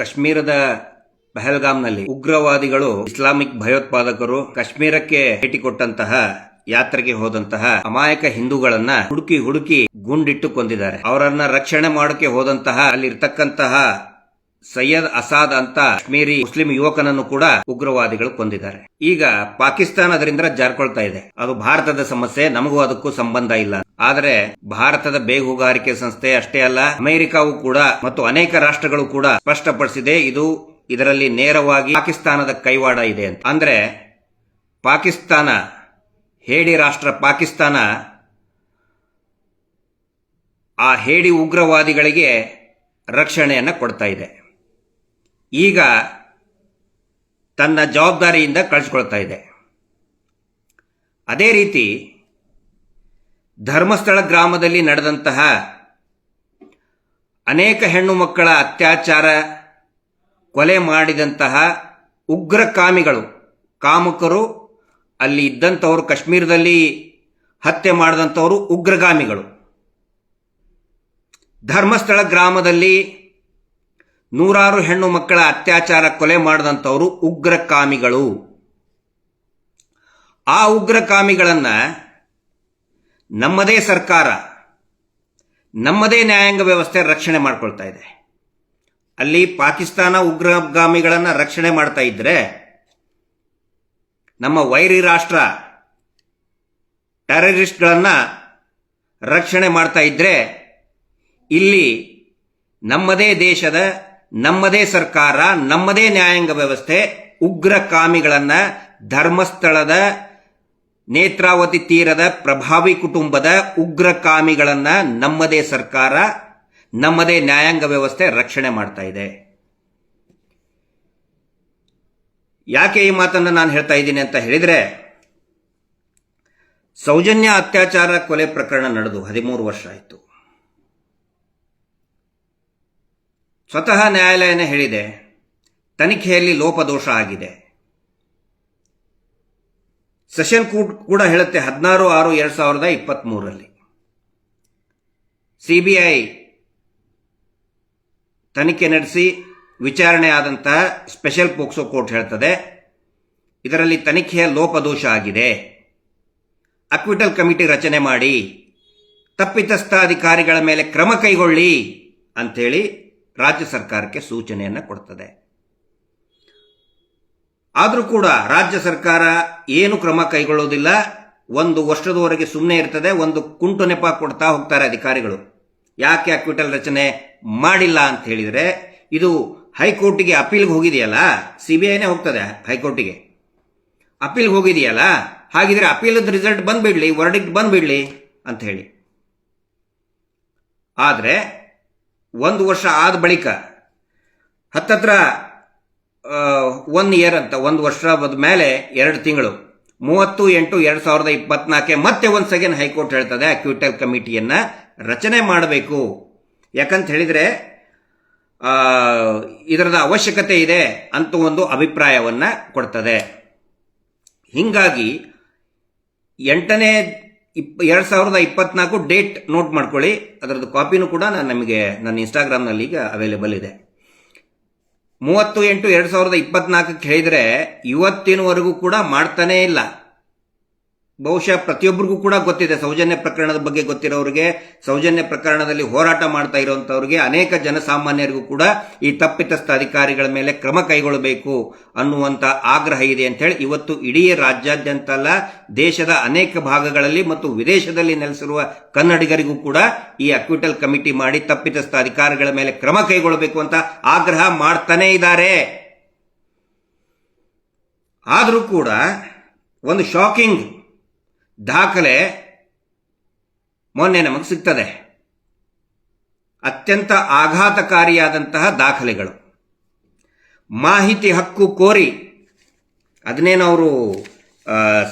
ಕಾಶ್ಮೀರದ ಪಹಲ್ಗಾಮ್ನಲ್ಲಿ ಉಗ್ರವಾದಿಗಳು ಇಸ್ಲಾಮಿಕ್ ಭಯೋತ್ಪಾದಕರು ಕಾಶ್ಮೀರಕ್ಕೆ ಭೇಟಿ ಕೊಟ್ಟಂತಹ ಯಾತ್ರೆಗೆ ಹೋದಂತಹ ಅಮಾಯಕ ಹಿಂದೂಗಳನ್ನ ಹುಡುಕಿ ಹುಡುಕಿ ಗುಂಡಿಟ್ಟು ಕೊಂದಿದ್ದಾರೆ. ಅವರನ್ನ ರಕ್ಷಣೆ ಮಾಡೋಕೆ ಹೋದಂತಹ ಅಲ್ಲಿರ್ತಕ್ಕಂತಹ ಸೈಯದ್ ಅಸಾದ್ ಅಂತ ಕಾಶ್ಮೀರಿ ಮುಸ್ಲಿಂ ಯುವಕನನ್ನು ಕೂಡ ಉಗ್ರವಾದಿಗಳು ಕೊಂದಿದ್ದಾರೆ. ಈಗ ಪಾಕಿಸ್ತಾನ ಅದರಿಂದ ಜಾರ್ಕೊಳ್ತಾ ಇದೆ. ಅದು ಭಾರತದ ಸಮಸ್ಯೆ, ನಮಗೂ ಅದಕ್ಕೂ ಸಂಬಂಧ ಇಲ್ಲ. ಆದರೆ ಭಾರತದ ಬೇಹುಗಾರಿಕೆ ಸಂಸ್ಥೆ ಅಷ್ಟೇ ಅಲ್ಲ, ಅಮೆರಿಕವು ಕೂಡ ಮತ್ತು ಅನೇಕ ರಾಷ್ಟ್ರಗಳು ಕೂಡ ಸ್ಪಷ್ಟಪಡಿಸಿದೆ, ಇದು ಇದರಲ್ಲಿ ನೇರವಾಗಿ ಪಾಕಿಸ್ತಾನದ ಕೈವಾಡ ಇದೆ ಅಂತ. ಅಂದ್ರೆ ಪಾಕಿಸ್ತಾನ, ಹೇಡಿ ರಾಷ್ಟ್ರ ಪಾಕಿಸ್ತಾನ, ಆ ಹೇಡಿ ಉಗ್ರವಾದಿಗಳಿಗೆ ರಕ್ಷಣೆಯನ್ನು ಕೊಡ್ತಾ ಇದೆ. ಈಗ ತನ್ನ ಜವಾಬ್ದಾರಿಯಿಂದ ಕಳಿಸ್ಕೊಳ್ತಾ ಇದೆ. ಅದೇ ರೀತಿ ಧರ್ಮಸ್ಥಳ ಗ್ರಾಮದಲ್ಲಿ ನಡೆದಂತಹ ಅನೇಕ ಹೆಣ್ಣು ಮಕ್ಕಳ ಅತ್ಯಾಚಾರ ಕೊಲೆ ಮಾಡಿದಂತಹ ಉಗ್ರಕಾಮಿಗಳು ಕಾಮುಕರು, ಅಲ್ಲಿ ಇದ್ದಂಥವರು ಕಾಶ್ಮೀರದಲ್ಲಿ ಹತ್ಯೆ ಮಾಡಿದಂಥವರು ಉಗ್ರಗಾಮಿಗಳು. ಧರ್ಮಸ್ಥಳ ಗ್ರಾಮದಲ್ಲಿ ನೂರಾರು ಹೆಣ್ಣು ಮಕ್ಕಳ ಅತ್ಯಾಚಾರ ಕೊಲೆ ಮಾಡಿದಂಥವರು ಉಗ್ರಕಾಮಿಗಳು. ಆ ಉಗ್ರಕಾಮಿಗಳನ್ನು ನಮ್ಮದೇ ಸರ್ಕಾರ, ನಮ್ಮದೇ ನ್ಯಾಯಾಂಗ ವ್ಯವಸ್ಥೆ ರಕ್ಷಣೆ ಮಾಡ್ಕೊಳ್ತಾ ಇದೆ. ಅಲ್ಲಿ ಪಾಕಿಸ್ತಾನ ಉಗ್ರಗಾಮಿಗಳನ್ನು ರಕ್ಷಣೆ ಮಾಡ್ತಾ ಇದ್ರೆ ನಮ್ಮ ವೈರಿ ರಾಷ್ಟ್ರ ಟೆರರಿಸ್ಟ್ಗಳನ್ನ ರಕ್ಷಣೆ ಮಾಡ್ತಾ ಇದ್ರೆ ಇಲ್ಲಿ ನಮ್ಮದೇ ದೇಶದ ನಮ್ಮದೇ ಸರ್ಕಾರ, ನಮ್ಮದೇ ನ್ಯಾಯಾಂಗ ವ್ಯವಸ್ಥೆ ಉಗ್ರಕಾಮಿಗಳನ್ನ ಧರ್ಮಸ್ಥಳದ ನೇತ್ರಾವತಿ ತೀರದ ಪ್ರಭಾವಿ ಕುಟುಂಬದ ಉಗ್ರಕಾಮಿಗಳನ್ನ ನಮ್ಮದೇ ಸರ್ಕಾರ, ನಮ್ಮದೇ ನ್ಯಾಯಾಂಗ ವ್ಯವಸ್ಥೆ ರಕ್ಷಣೆ ಮಾಡ್ತಾ ಇದೆ. ಯಾಕೆ ಈ ಮಾತನ್ನು ನಾನು ಹೇಳ್ತಾ ಇದ್ದೀನಿ ಅಂತ ಹೇಳಿದ್ರೆ, ಸೌಜನ್ಯ ಅತ್ಯಾಚಾರ ಕೊಲೆ ಪ್ರಕರಣ ನಡೆದು ಹದಿಮೂರು ವರ್ಷ ಆಯಿತು. ಸ್ವತಃ ನ್ಯಾಯಾಲಯನೇ ಹೇಳಿದೆ, ತನಿಖೆಯಲ್ಲಿ ಲೋಪದೋಷ ಆಗಿದೆ. ಸೆಷನ್ ಕೋರ್ಟ್ ಕೂಡ ಹೇಳುತ್ತೆ ಹದಿನಾರು ಆರು ಎರಡು ಸಾವಿರದ ಇಪ್ಪತ್ತ್ ಮೂರರಲ್ಲಿ ಸಿಬಿಐ ತನಿಖೆ ನಡೆಸಿ ವಿಚಾರಣೆ ಆದಂತಹ ಸ್ಪೆಷಲ್ ಪೋಕ್ಸೋ ಕೋರ್ಟ್ ಹೇಳ್ತದೆ, ಇದರಲ್ಲಿ ತನಿಖೆಯ ಲೋಪದೋಷ ಆಗಿದೆ. ಅಕ್ವಿಟಲ್ ಕಮಿಟಿ ರಚನೆ ಮಾಡಿ, ತಪ್ಪಿತಸ್ಥ ಅಧಿಕಾರಿಗಳ ಮೇಲೆ ಕ್ರಮ ಕೈಗೊಳ್ಳಿ ಅಂಥೇಳಿ ರಾಜ್ಯ ಸರ್ಕಾರಕ್ಕೆ ಸೂಚನೆಯನ್ನು ಕೊಡ್ತದೆ. ಆದರೂ ಕೂಡ ರಾಜ್ಯ ಸರ್ಕಾರ ಏನು ಕ್ರಮ ಕೈಗೊಳ್ಳೋದಿಲ್ಲ. ಒಂದು ವರ್ಷದವರೆಗೆ ಸುಮ್ಮನೆ ಇರ್ತದೆ, ಒಂದು ಕುಂಟು ನೆಪ ಕೊಡ್ತಾ ಹೋಗ್ತಾರೆ ಅಧಿಕಾರಿಗಳು. ಯಾಕೆ ಅಕ್ವಿಟಲ್ ರಚನೆ ಮಾಡಿಲ್ಲ ಅಂತ ಹೇಳಿದರೆ, ಇದು ಹೈಕೋರ್ಟಿಗೆ ಅಪೀಲ್ಗೆ ಹೋಗಿದೆಯಲ್ಲ ಸಿ ಬಿ ಐನೇ ಹೋಗ್ತದೆ ಹೈಕೋರ್ಟಿಗೆ. ಅಪೀಲ್ಗೆ ಹೋಗಿದೆಯಲ್ಲ, ಹಾಗಿದ್ರೆ ಅಪೀಲದ ರಿಸಲ್ಟ್ ಬಂದ್ಬಿಡ್ಲಿ ವರ್ಡಿಕ್ಟ್ ಬಂದ್ಬಿಡ್ಲಿ ಅಂತ ಹೇಳಿ. ಆದರೆ ಒಂದು ವರ್ಷ ಆದ ಬಳಿಕ ಹತ್ತತ್ರ ಒನ್ ಇಯರ್ ಅಂತ, ಒಂದು ವರ್ಷ ಮೇಲೆ ಎರಡು ತಿಂಗಳು, ಮೂವತ್ತು ಎಂಟು ಎರಡು ಸಾವಿರದ ಇಪ್ಪತ್ನಾಲ್ಕೆ ಮತ್ತೆ ಒಂದು ಸೆಕೆಂಡ್ ಹೈಕೋರ್ಟ್ ಹೇಳ್ತದೆ ಅಕ್ಯೂಟಲ್ ಕಮಿಟಿಯನ್ನು ರಚನೆ ಮಾಡಬೇಕು. ಯಾಕಂತ ಹೇಳಿದ್ರೆ ಇದರದ ಅವಶ್ಯಕತೆ ಇದೆ ಅಂತ ಒಂದು ಅಭಿಪ್ರಾಯವನ್ನ ಕೊಡ್ತದೆ. ಹಿಂಗಾಗಿ ಎಂಟನೇ ಇಪ್ ಎರಡು ಸಾವಿರದ ಇಪ್ಪತ್ನಾಲ್ಕು ಡೇಟ್ ನೋಟ್ ಮಾಡ್ಕೊಳ್ಳಿ. ಅದರದ್ದು ಕಾಪಿನೂ ಕೂಡ ನಾನು ನಮಗೆ ನನ್ನ ಇನ್ಸ್ಟಾಗ್ರಾಮ್ನಲ್ಲಿ ಈಗ ಅವೈಲೇಬಲ್ ಇದೆ. ಮೂವತ್ತು ಎಂಟು ಎರಡು ಸಾವಿರದ ಇಪ್ಪತ್ನಾಲ್ಕಕ್ಕೆ ಹೇಳಿದರೆ ಇವತ್ತಿನವರೆಗೂ ಕೂಡ ಮಾಡ್ತಾನೇ ಇಲ್ಲ. ಬಹುಶಃ ಪ್ರತಿಯೊಬ್ಬರಿಗೂ ಕೂಡ ಗೊತ್ತಿದೆ, ಸೌಜನ್ಯ ಪ್ರಕರಣದ ಬಗ್ಗೆ ಗೊತ್ತಿರೋರಿಗೆ, ಸೌಜನ್ಯ ಪ್ರಕರಣದಲ್ಲಿ ಹೋರಾಟ ಮಾಡ್ತಾ ಇರುವಂತವ್ರಿಗೆ ಅನೇಕ ಜನಸಾಮಾನ್ಯರಿಗೂ ಕೂಡ ಈ ತಪ್ಪಿತಸ್ಥ ಅಧಿಕಾರಿಗಳ ಮೇಲೆ ಕ್ರಮ ಕೈಗೊಳ್ಳಬೇಕು ಅನ್ನುವಂತ ಆಗ್ರಹ ಇದೆ ಅಂತ ಹೇಳಿ ಇವತ್ತು ಇಡೀ ರಾಜ್ಯಾದ್ಯಂತ ಅಲ್ಲ, ದೇಶದ ಅನೇಕ ಭಾಗಗಳಲ್ಲಿ ಮತ್ತು ವಿದೇಶದಲ್ಲಿ ನೆಲೆಸಿರುವ ಕನ್ನಡಿಗರಿಗೂ ಕೂಡ ಈ ಅಕ್ವಿಟಲ್ ಕಮಿಟಿ ಮಾಡಿ ತಪ್ಪಿತಸ್ಥ ಅಧಿಕಾರಿಗಳ ಮೇಲೆ ಕ್ರಮ ಕೈಗೊಳ್ಳಬೇಕು ಅಂತ ಆಗ್ರಹ ಮಾಡ್ತಾನೇ ಇದ್ದಾರೆ. ಆದರೂ ಕೂಡ ಒಂದು ಶಾಕಿಂಗ್ ದಾಖಲೆ ಮೊನ್ನೆ ನಮಗೆ ಸಿಗ್ತದೆ. ಅತ್ಯಂತ ಆಘಾತಕಾರಿಯಾದಂತಹ ದಾಖಲೆಗಳು. ಮಾಹಿತಿ ಹಕ್ಕು ಕೋರಿ ಅದನ್ನೇನು ಅವರು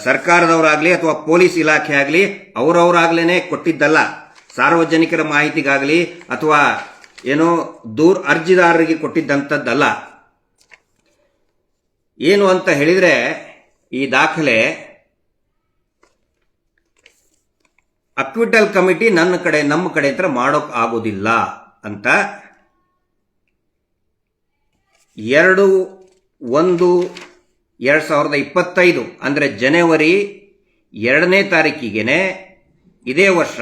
ಸರ್ಕಾರದವರಾಗಲಿ ಅಥವಾ ಪೊಲೀಸ್ ಇಲಾಖೆ ಆಗಲಿ ಅವರವರಾಗಲೇ ಕೊಟ್ಟಿದ್ದಲ್ಲ. ಸಾರ್ವಜನಿಕರ ಮಾಹಿತಿಗಾಗಲಿ ಅಥವಾ ಏನೋ ದೂರ್ ಅರ್ಜಿದಾರರಿಗೆ ಕೊಟ್ಟಿದ್ದಂಥದ್ದಲ್ಲ. ಏನು ಅಂತ ಹೇಳಿದರೆ ಈ ದಾಖಲೆ ಅಕ್ವಿಟಲ್ ಕಮಿಟಿ ನನ್ನ ಕಡೆ, ನಮ್ಮ ಕಡೆ ಹತ್ರ ಮಾಡೋಕ್ ಆಗೋದಿಲ್ಲ ಅಂತ ಎರಡು, ಒಂದು, ಎರಡು ಸಾವಿರದ ಇಪ್ಪತ್ತೈದು, ಅಂದರೆ ಜನವರಿ ಎರಡನೇ ತಾರೀಕಿಗೆನೆ ಇದೇ ವರ್ಷ,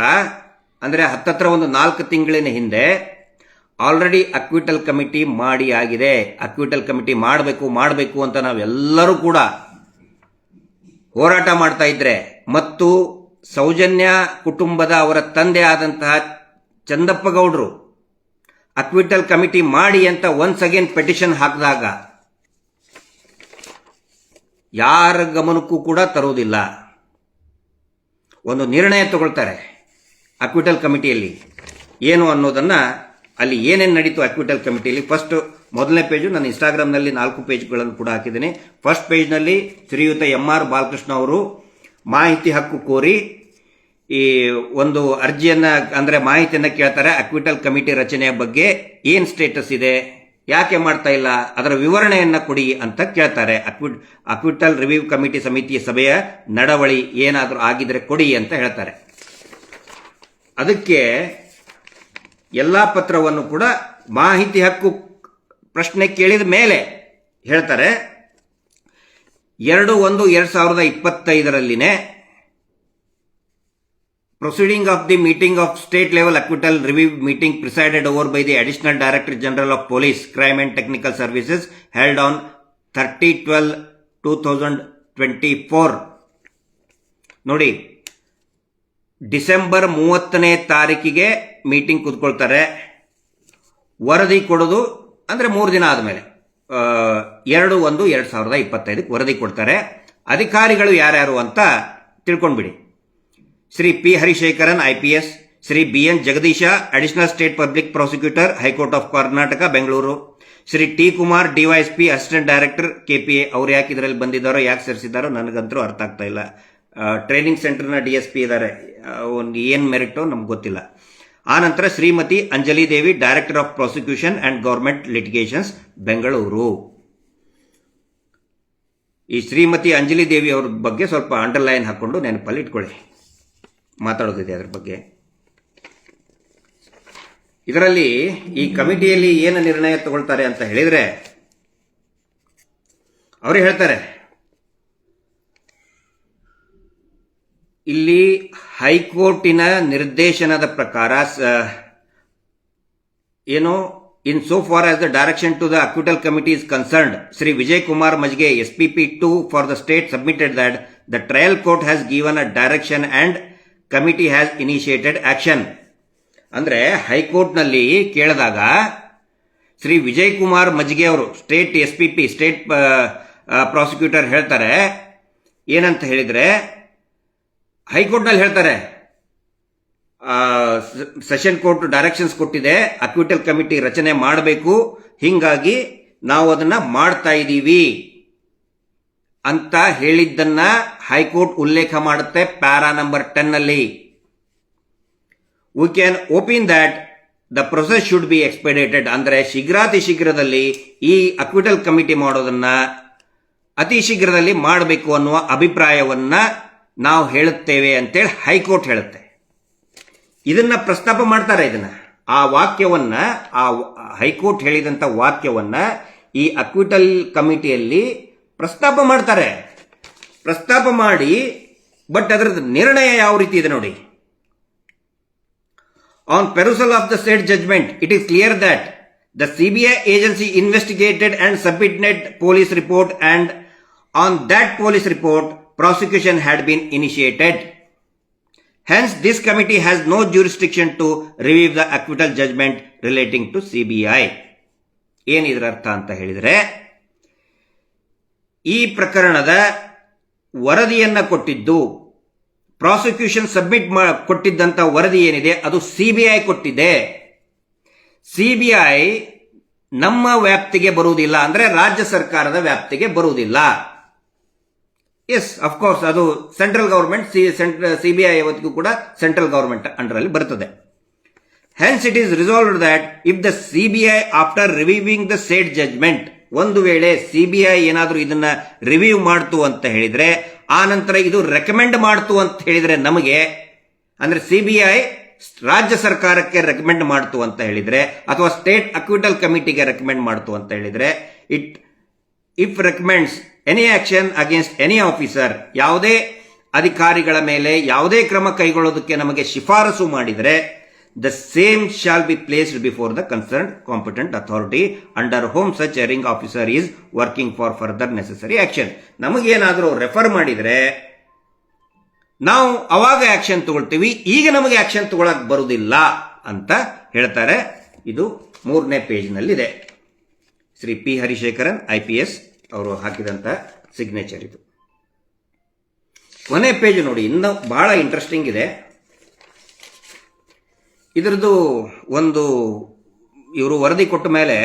ಅಂದರೆ ಹತ್ತತ್ರ ಒಂದು ನಾಲ್ಕು ತಿಂಗಳಿನ ಹಿಂದೆ ಆಲ್ರೆಡಿ ಅಕ್ವಿಟಲ್ ಕಮಿಟಿ ಮಾಡಿ ಆಗಿದೆ. ಅಕ್ವಿಟಲ್ ಕಮಿಟಿ ಮಾಡಬೇಕು ಮಾಡಬೇಕು ಅಂತ ನಾವೆಲ್ಲರೂ ಕೂಡ ಹೋರಾಟ ಮಾಡ್ತಾ ಇದ್ರೆ ಮತ್ತು ಸೌಜನ್ಯ ಕುಟುಂಬದ ಅವರ ತಂದೆ ಆದಂತಹ ಚಂದಪ್ಪ ಗೌಡ್ರು ಅಕ್ವಿಟಲ್ ಕಮಿಟಿ ಮಾಡಿ ಅಂತ ಒನ್ಸ್ ಅಗೇನ್ ಪೆಟಿಷನ್ ಹಾಕಿದಾಗ ಯಾರ ಗಮನಕ್ಕೂ ಕೂಡ ತರುವುದಿಲ್ಲ. ಒಂದು ನಿರ್ಣಯ ತಗೊಳ್ತಾರೆ ಅಕ್ವಿಟಲ್ ಕಮಿಟಿಯಲ್ಲಿ. ಏನು ಅನ್ನೋದನ್ನ ಅಲ್ಲಿ ಏನೇನು ನಡೀತು ಅಕ್ವಿಟಲ್ ಕಮಿಟಿಯಲ್ಲಿ ಫಸ್ಟ್ ಮೊದಲನೇ ಪೇಜು ನಾನು ಇನ್ಸ್ಟಾಗ್ರಾಮ್ನಲ್ಲಿ ನಾಲ್ಕು ಪೇಜ್ಗಳನ್ನು ಕೂಡ ಹಾಕಿದ್ದೀನಿ. ಫಸ್ಟ್ ಪೇಜ್ನಲ್ಲಿ ಶ್ರೀಯುತ ಎಂ ಆರ್ ಬಾಲಕೃಷ್ಣ ಅವರು ಮಾಹಿತಿ ಹಕ್ಕು ಕೋರಿ ಈ ಒಂದು ಅರ್ಜಿಯನ್ನ, ಅಂದ್ರೆ ಮಾಹಿತಿಯನ್ನ ಕೇಳ್ತಾರೆ ಅಕ್ವಿಟಲ್ ಕಮಿಟಿ ರಚನೆಯ ಬಗ್ಗೆ ಏನ್ ಸ್ಟೇಟಸ್ ಇದೆ, ಯಾಕೆ ಮಾಡ್ತಾ ಇಲ್ಲ, ಅದರ ವಿವರಣೆಯನ್ನ ಕೊಡಿ ಅಂತ ಕೇಳ್ತಾರೆ. ಅಕ್ವಿಟ್ ಅಕ್ವಿಟಲ್ ರಿವ್ಯೂ ಕಮಿಟಿ ಸಮಿತಿಯ ಸಭೆಯ ನಡವಳಿ ಏನಾದರೂ ಆಗಿದ್ರೆ ಕೊಡಿ ಅಂತ ಹೇಳ್ತಾರೆ. ಅದಕ್ಕೆ ಎಲ್ಲಾ ಪತ್ರವನ್ನು ಕೂಡ ಮಾಹಿತಿ ಹಕ್ಕು ಪ್ರಶ್ನೆ ಕೇಳಿದ ಮೇಲೆ ಹೇಳ್ತಾರೆ. ಎರಡು ಒಂದು ಎರಡು ಸಾವಿರದ ಇಪ್ಪತ್ತೈದರಲ್ಲಿನೇ proceeding of the meeting of state level acquittal review meeting presided over by the additional director general of police crime and technical services held on thirty twelve two thousand twenty four ನೋಡಿ, December ಮೂವತ್ತನೇ ತಾರೀಕಿಗೆ meeting ಕೂತ್ಕೊಳ್ತಾರೆ. ವರದಿ ಕೊಡೋದು ಅಂದರೆ ಮೂರು ದಿನ ಆದಮೇಲೆ. ಎರಡು ಒಂದು ಎರಡು ಸಾವಿರದ ಇಪ್ಪತ್ತೈದಕ್ಕೆ ವರದಿ ಕೊಡ್ತಾರೆ. ಅಧಿಕಾರಿಗಳು ಯಾರ್ಯಾರು ಅಂತ ತಿಳ್ಕೊಂಡ್ಬಿಡಿ. Shri P Harishekaran, I P S, Shri B N Jagadish, additional state public prosecutor, high court of Karnataka, Bengaluru. Shri T Kumar D Y S P assistant director K P A ಅವ್ರು ಯಾಕೆ ಇದರಲ್ಲಿ ಬಂದಿದ್ದಾರೋ, ಯಾಕೆ ಸೇರಿಸಿದಾರೋ ನನಗಂತೂ ಅರ್ಥ ಆಗ್ತಾ ಇಲ್ಲ. Training ಸೆಂಟರ್ನ D S P ಇದ್ದಾರೆ ಏನು ಮೆರಿಟೋ ನಮ್ಗೆ ಗೊತ್ತಿಲ್ಲ. ಆನಂತರ Shrimati Anjali Devi director of prosecution and government litigations Bengaluru ಈ ಶ್ರೀಮತಿ ಅಂಜಲಿ ದೇವಿ ಅವ್ರ ಬಗ್ಗೆ ಸ್ವಲ್ಪ ಅಂಡರ್ಲೈನ್ ಹಾಕೊಂಡು ನೆನಪಲ್ಲಿ ಇಟ್ಕೊಳ್ಳಿ. ಮಾತಾಡೋದಿದೆ ಅದ್ರ ಬಗ್ಗೆ. ಇದರಲ್ಲಿ ಈ ಕಮಿಟಿಯಲ್ಲಿ ಏನು ನಿರ್ಣಯ ತಗೊಳ್ತಾರೆ ಅಂತ ಹೇಳಿದ್ರೆ, ಅವರು ಹೇಳ್ತಾರೆ ಇಲ್ಲಿ ಹೈಕೋರ್ಟಿನ ನಿರ್ದೇಶನದ ಪ್ರಕಾರ ಏನು in so far as the direction to the acquittal committee is concerned Shri Vijay Kumar Majge S P P to for the state submitted that the trial court has given a direction and committee has initiated action ಅಂದ್ರೆ, ಹೈಕೋರ್ಟ್ನಲ್ಲಿ ಕೇಳಿದಾಗ ಶ್ರೀ ವಿಜಯ್ ಕುಮಾರ್ ಮಜ್ಗೆ ಅವರು state S P P state prosecutor ಹೇಳ್ತಾರೆ, ಏನಂತ ಹೇಳಿದ್ರೆ ಹೈಕೋರ್ಟ್ನಲ್ಲಿ ಹೇಳ್ತಾರೆ session court directions ಕೊಟ್ಟಿದೆ, ಅಕ್ವಿಟಲ್ ಕಮಿಟಿ ರಚನೆ ಮಾಡಬೇಕು, ಹಿಂಗಾಗಿ ನಾವು ಅದನ್ನ ಮಾಡ್ತಾ ಇದ್ದೀವಿ ಅಂತ ಹೇಳಿದ್ದನ್ನ ಹೈಕೋರ್ಟ್ ಉಲ್ಲೇಖ ಮಾಡುತ್ತೆ ಪ್ಯಾರಾ ನಂಬರ್ ಟೆನ್ ಅಲ್ಲಿ we can opine that the process should be expedited ಅಂದ್ರೆ ಶೀಘ್ರಾತಿ ಶೀಘ್ರದಲ್ಲಿ ಈ ಅಕ್ವಿಟಲ್ ಕಮಿಟಿ ಮಾಡೋದನ್ನ ಅತಿ ಶೀಘ್ರದಲ್ಲಿ ಮಾಡಬೇಕು ಅನ್ನುವ ಅಭಿಪ್ರಾಯವನ್ನ ನಾವು ಹೇಳುತ್ತೇವೆ ಅಂತೇಳಿ ಹೈಕೋರ್ಟ್ ಹೇಳುತ್ತೆ. ಇದನ್ನ ಪ್ರಸ್ತಾಪ ಮಾಡ್ತಾರೆ ಇದನ್ನ. ಆ ವಾಕ್ಯವನ್ನ ಆ ಹೈಕೋರ್ಟ್ ಹೇಳಿದಂತ ವಾಕ್ಯವನ್ನ ಈ ಅಕ್ವಿಟಲ್ ಕಮಿಟಿಯಲ್ಲಿ ಪ್ರಸ್ತಾಪ ಮಾಡ್ತಾರೆ. ಪ್ರಸ್ತಾಪ ಮಾಡಿ ಬಟ್ ಅದರದ ನಿರ್ಣಯ ಯಾವ ರೀತಿ ಇದೆ ನೋಡಿ. On perusal of the state judgment it is clear that the CBI agency investigated and submitted police report and on that police report, prosecution had been initiated. Hence, this committee has no jurisdiction to review the acquittal judgment relating to CBI ಏನ್ ಇದರ ಅರ್ಥ ಅಂತ ಹೇಳಿದರೆ ಈ ಪ್ರಕರಣದ ವರದಿಯನ್ನ ಕೊಟ್ಟಿದ್ದು prosecution submit ಕೊಟ್ಟಿದ್ದಂತ ವರದಿ ಏನಿದೆ ಅದು ಸಿಬಿಐ ಕೊಟ್ಟಿದೆ. ಸಿಬಿಐ ನಮ್ಮ ವ್ಯಾಪ್ತಿಗೆ ಬರುವುದಿಲ್ಲ ಅಂದ್ರೆ ರಾಜ್ಯ ಸರ್ಕಾರದ ವ್ಯಾಪ್ತಿಗೆ ಬರುವುದಿಲ್ಲ. ಎಸ್ ಅಫ್ಕೋರ್ಸ್ ಅದು ಸೆಂಟ್ರಲ್ ಗವರ್ಮೆಂಟ್ ಐ ಅವತ್ತಿಗೂ ಕೂಡ ಸೆಂಟ್ರಲ್ ಗೌರ್ಮೆಂಟ್ ಅಂಡರ್ ಅಲ್ಲಿ ಬರುತ್ತದೆ hence it is resolve that if the CBI after reviewing the state judgment ಒಂದು ವೇಳೆ ಸಿಬಿಐ ಏನಾದರೂ ಇದನ್ನ ರಿವ್ಯೂ ಮಾಡ್ತು ಅಂತ ಹೇಳಿದ್ರೆ, ಆ ನಂತರ ಇದು ರೆಕಮೆಂಡ್ ಮಾಡ್ತು ಅಂತ ಹೇಳಿದ್ರೆ ನಮಗೆ, ಅಂದ್ರೆ ಐ ರಾಜ್ಯ ಸರ್ಕಾರಕ್ಕೆ ರೆಕಮೆಂಡ್ ಮಾಡ್ತು ಅಂತ ಹೇಳಿದ್ರೆ, ಅಥವಾ ಸ್ಟೇಟ್ ಅಕ್ವಿಟಲ್ ಕಮಿಟಿಗೆ ರೆಕಮೆಂಡ್ ಮಾಡ್ತು ಅಂತ ಹೇಳಿದ್ರೆ it if recommends any action against any officer ಯಾವುದೇ ಅಧಿಕಾರಿಗಳ ಮೇಲೆ ಯಾವುದೇ ಕ್ರಮ ಕೈಗೊಳ್ಳೋದಕ್ಕೆ ನಮಗೆ ಶಿಫಾರಸು ಮಾಡಿದರೆ the same shall be placed before the concern competent authority under home such erring officer is working for further necessary action ನಮಗೇನಾದರೂ refer ಮಾಡಿದರೆ, ನಾವು ಅವಾಗ ಆಕ್ಷನ್ ತಗೊಳ್ತೀವಿ, ಈಗ ನಮಗೆ ಆಕ್ಷನ್ ತಗೊಳಕ್ ಬರುವುದಿಲ್ಲ ಅಂತ ಹೇಳ್ತಾರೆ. ಇದು ಮೂರನೇ ಪೇಜ್ನಲ್ಲಿದೆ Shri P Harishekaran I P S ಅವರು ಹಾಕಿದಂತ ಸಿಗ್ನೇಚರ್ ಇದು. ಕೊನೆ ಪೇಜ್ ನೋಡಿ, ಇನ್ನೂ ಬಹಳ ಇಂಟ್ರೆಸ್ಟಿಂಗ್ ಇದೆ. ಇದರದು ಒಂದು, ಇವರು ವರದಿ ಕೊಟ್ಟ ಮೇಲೆ,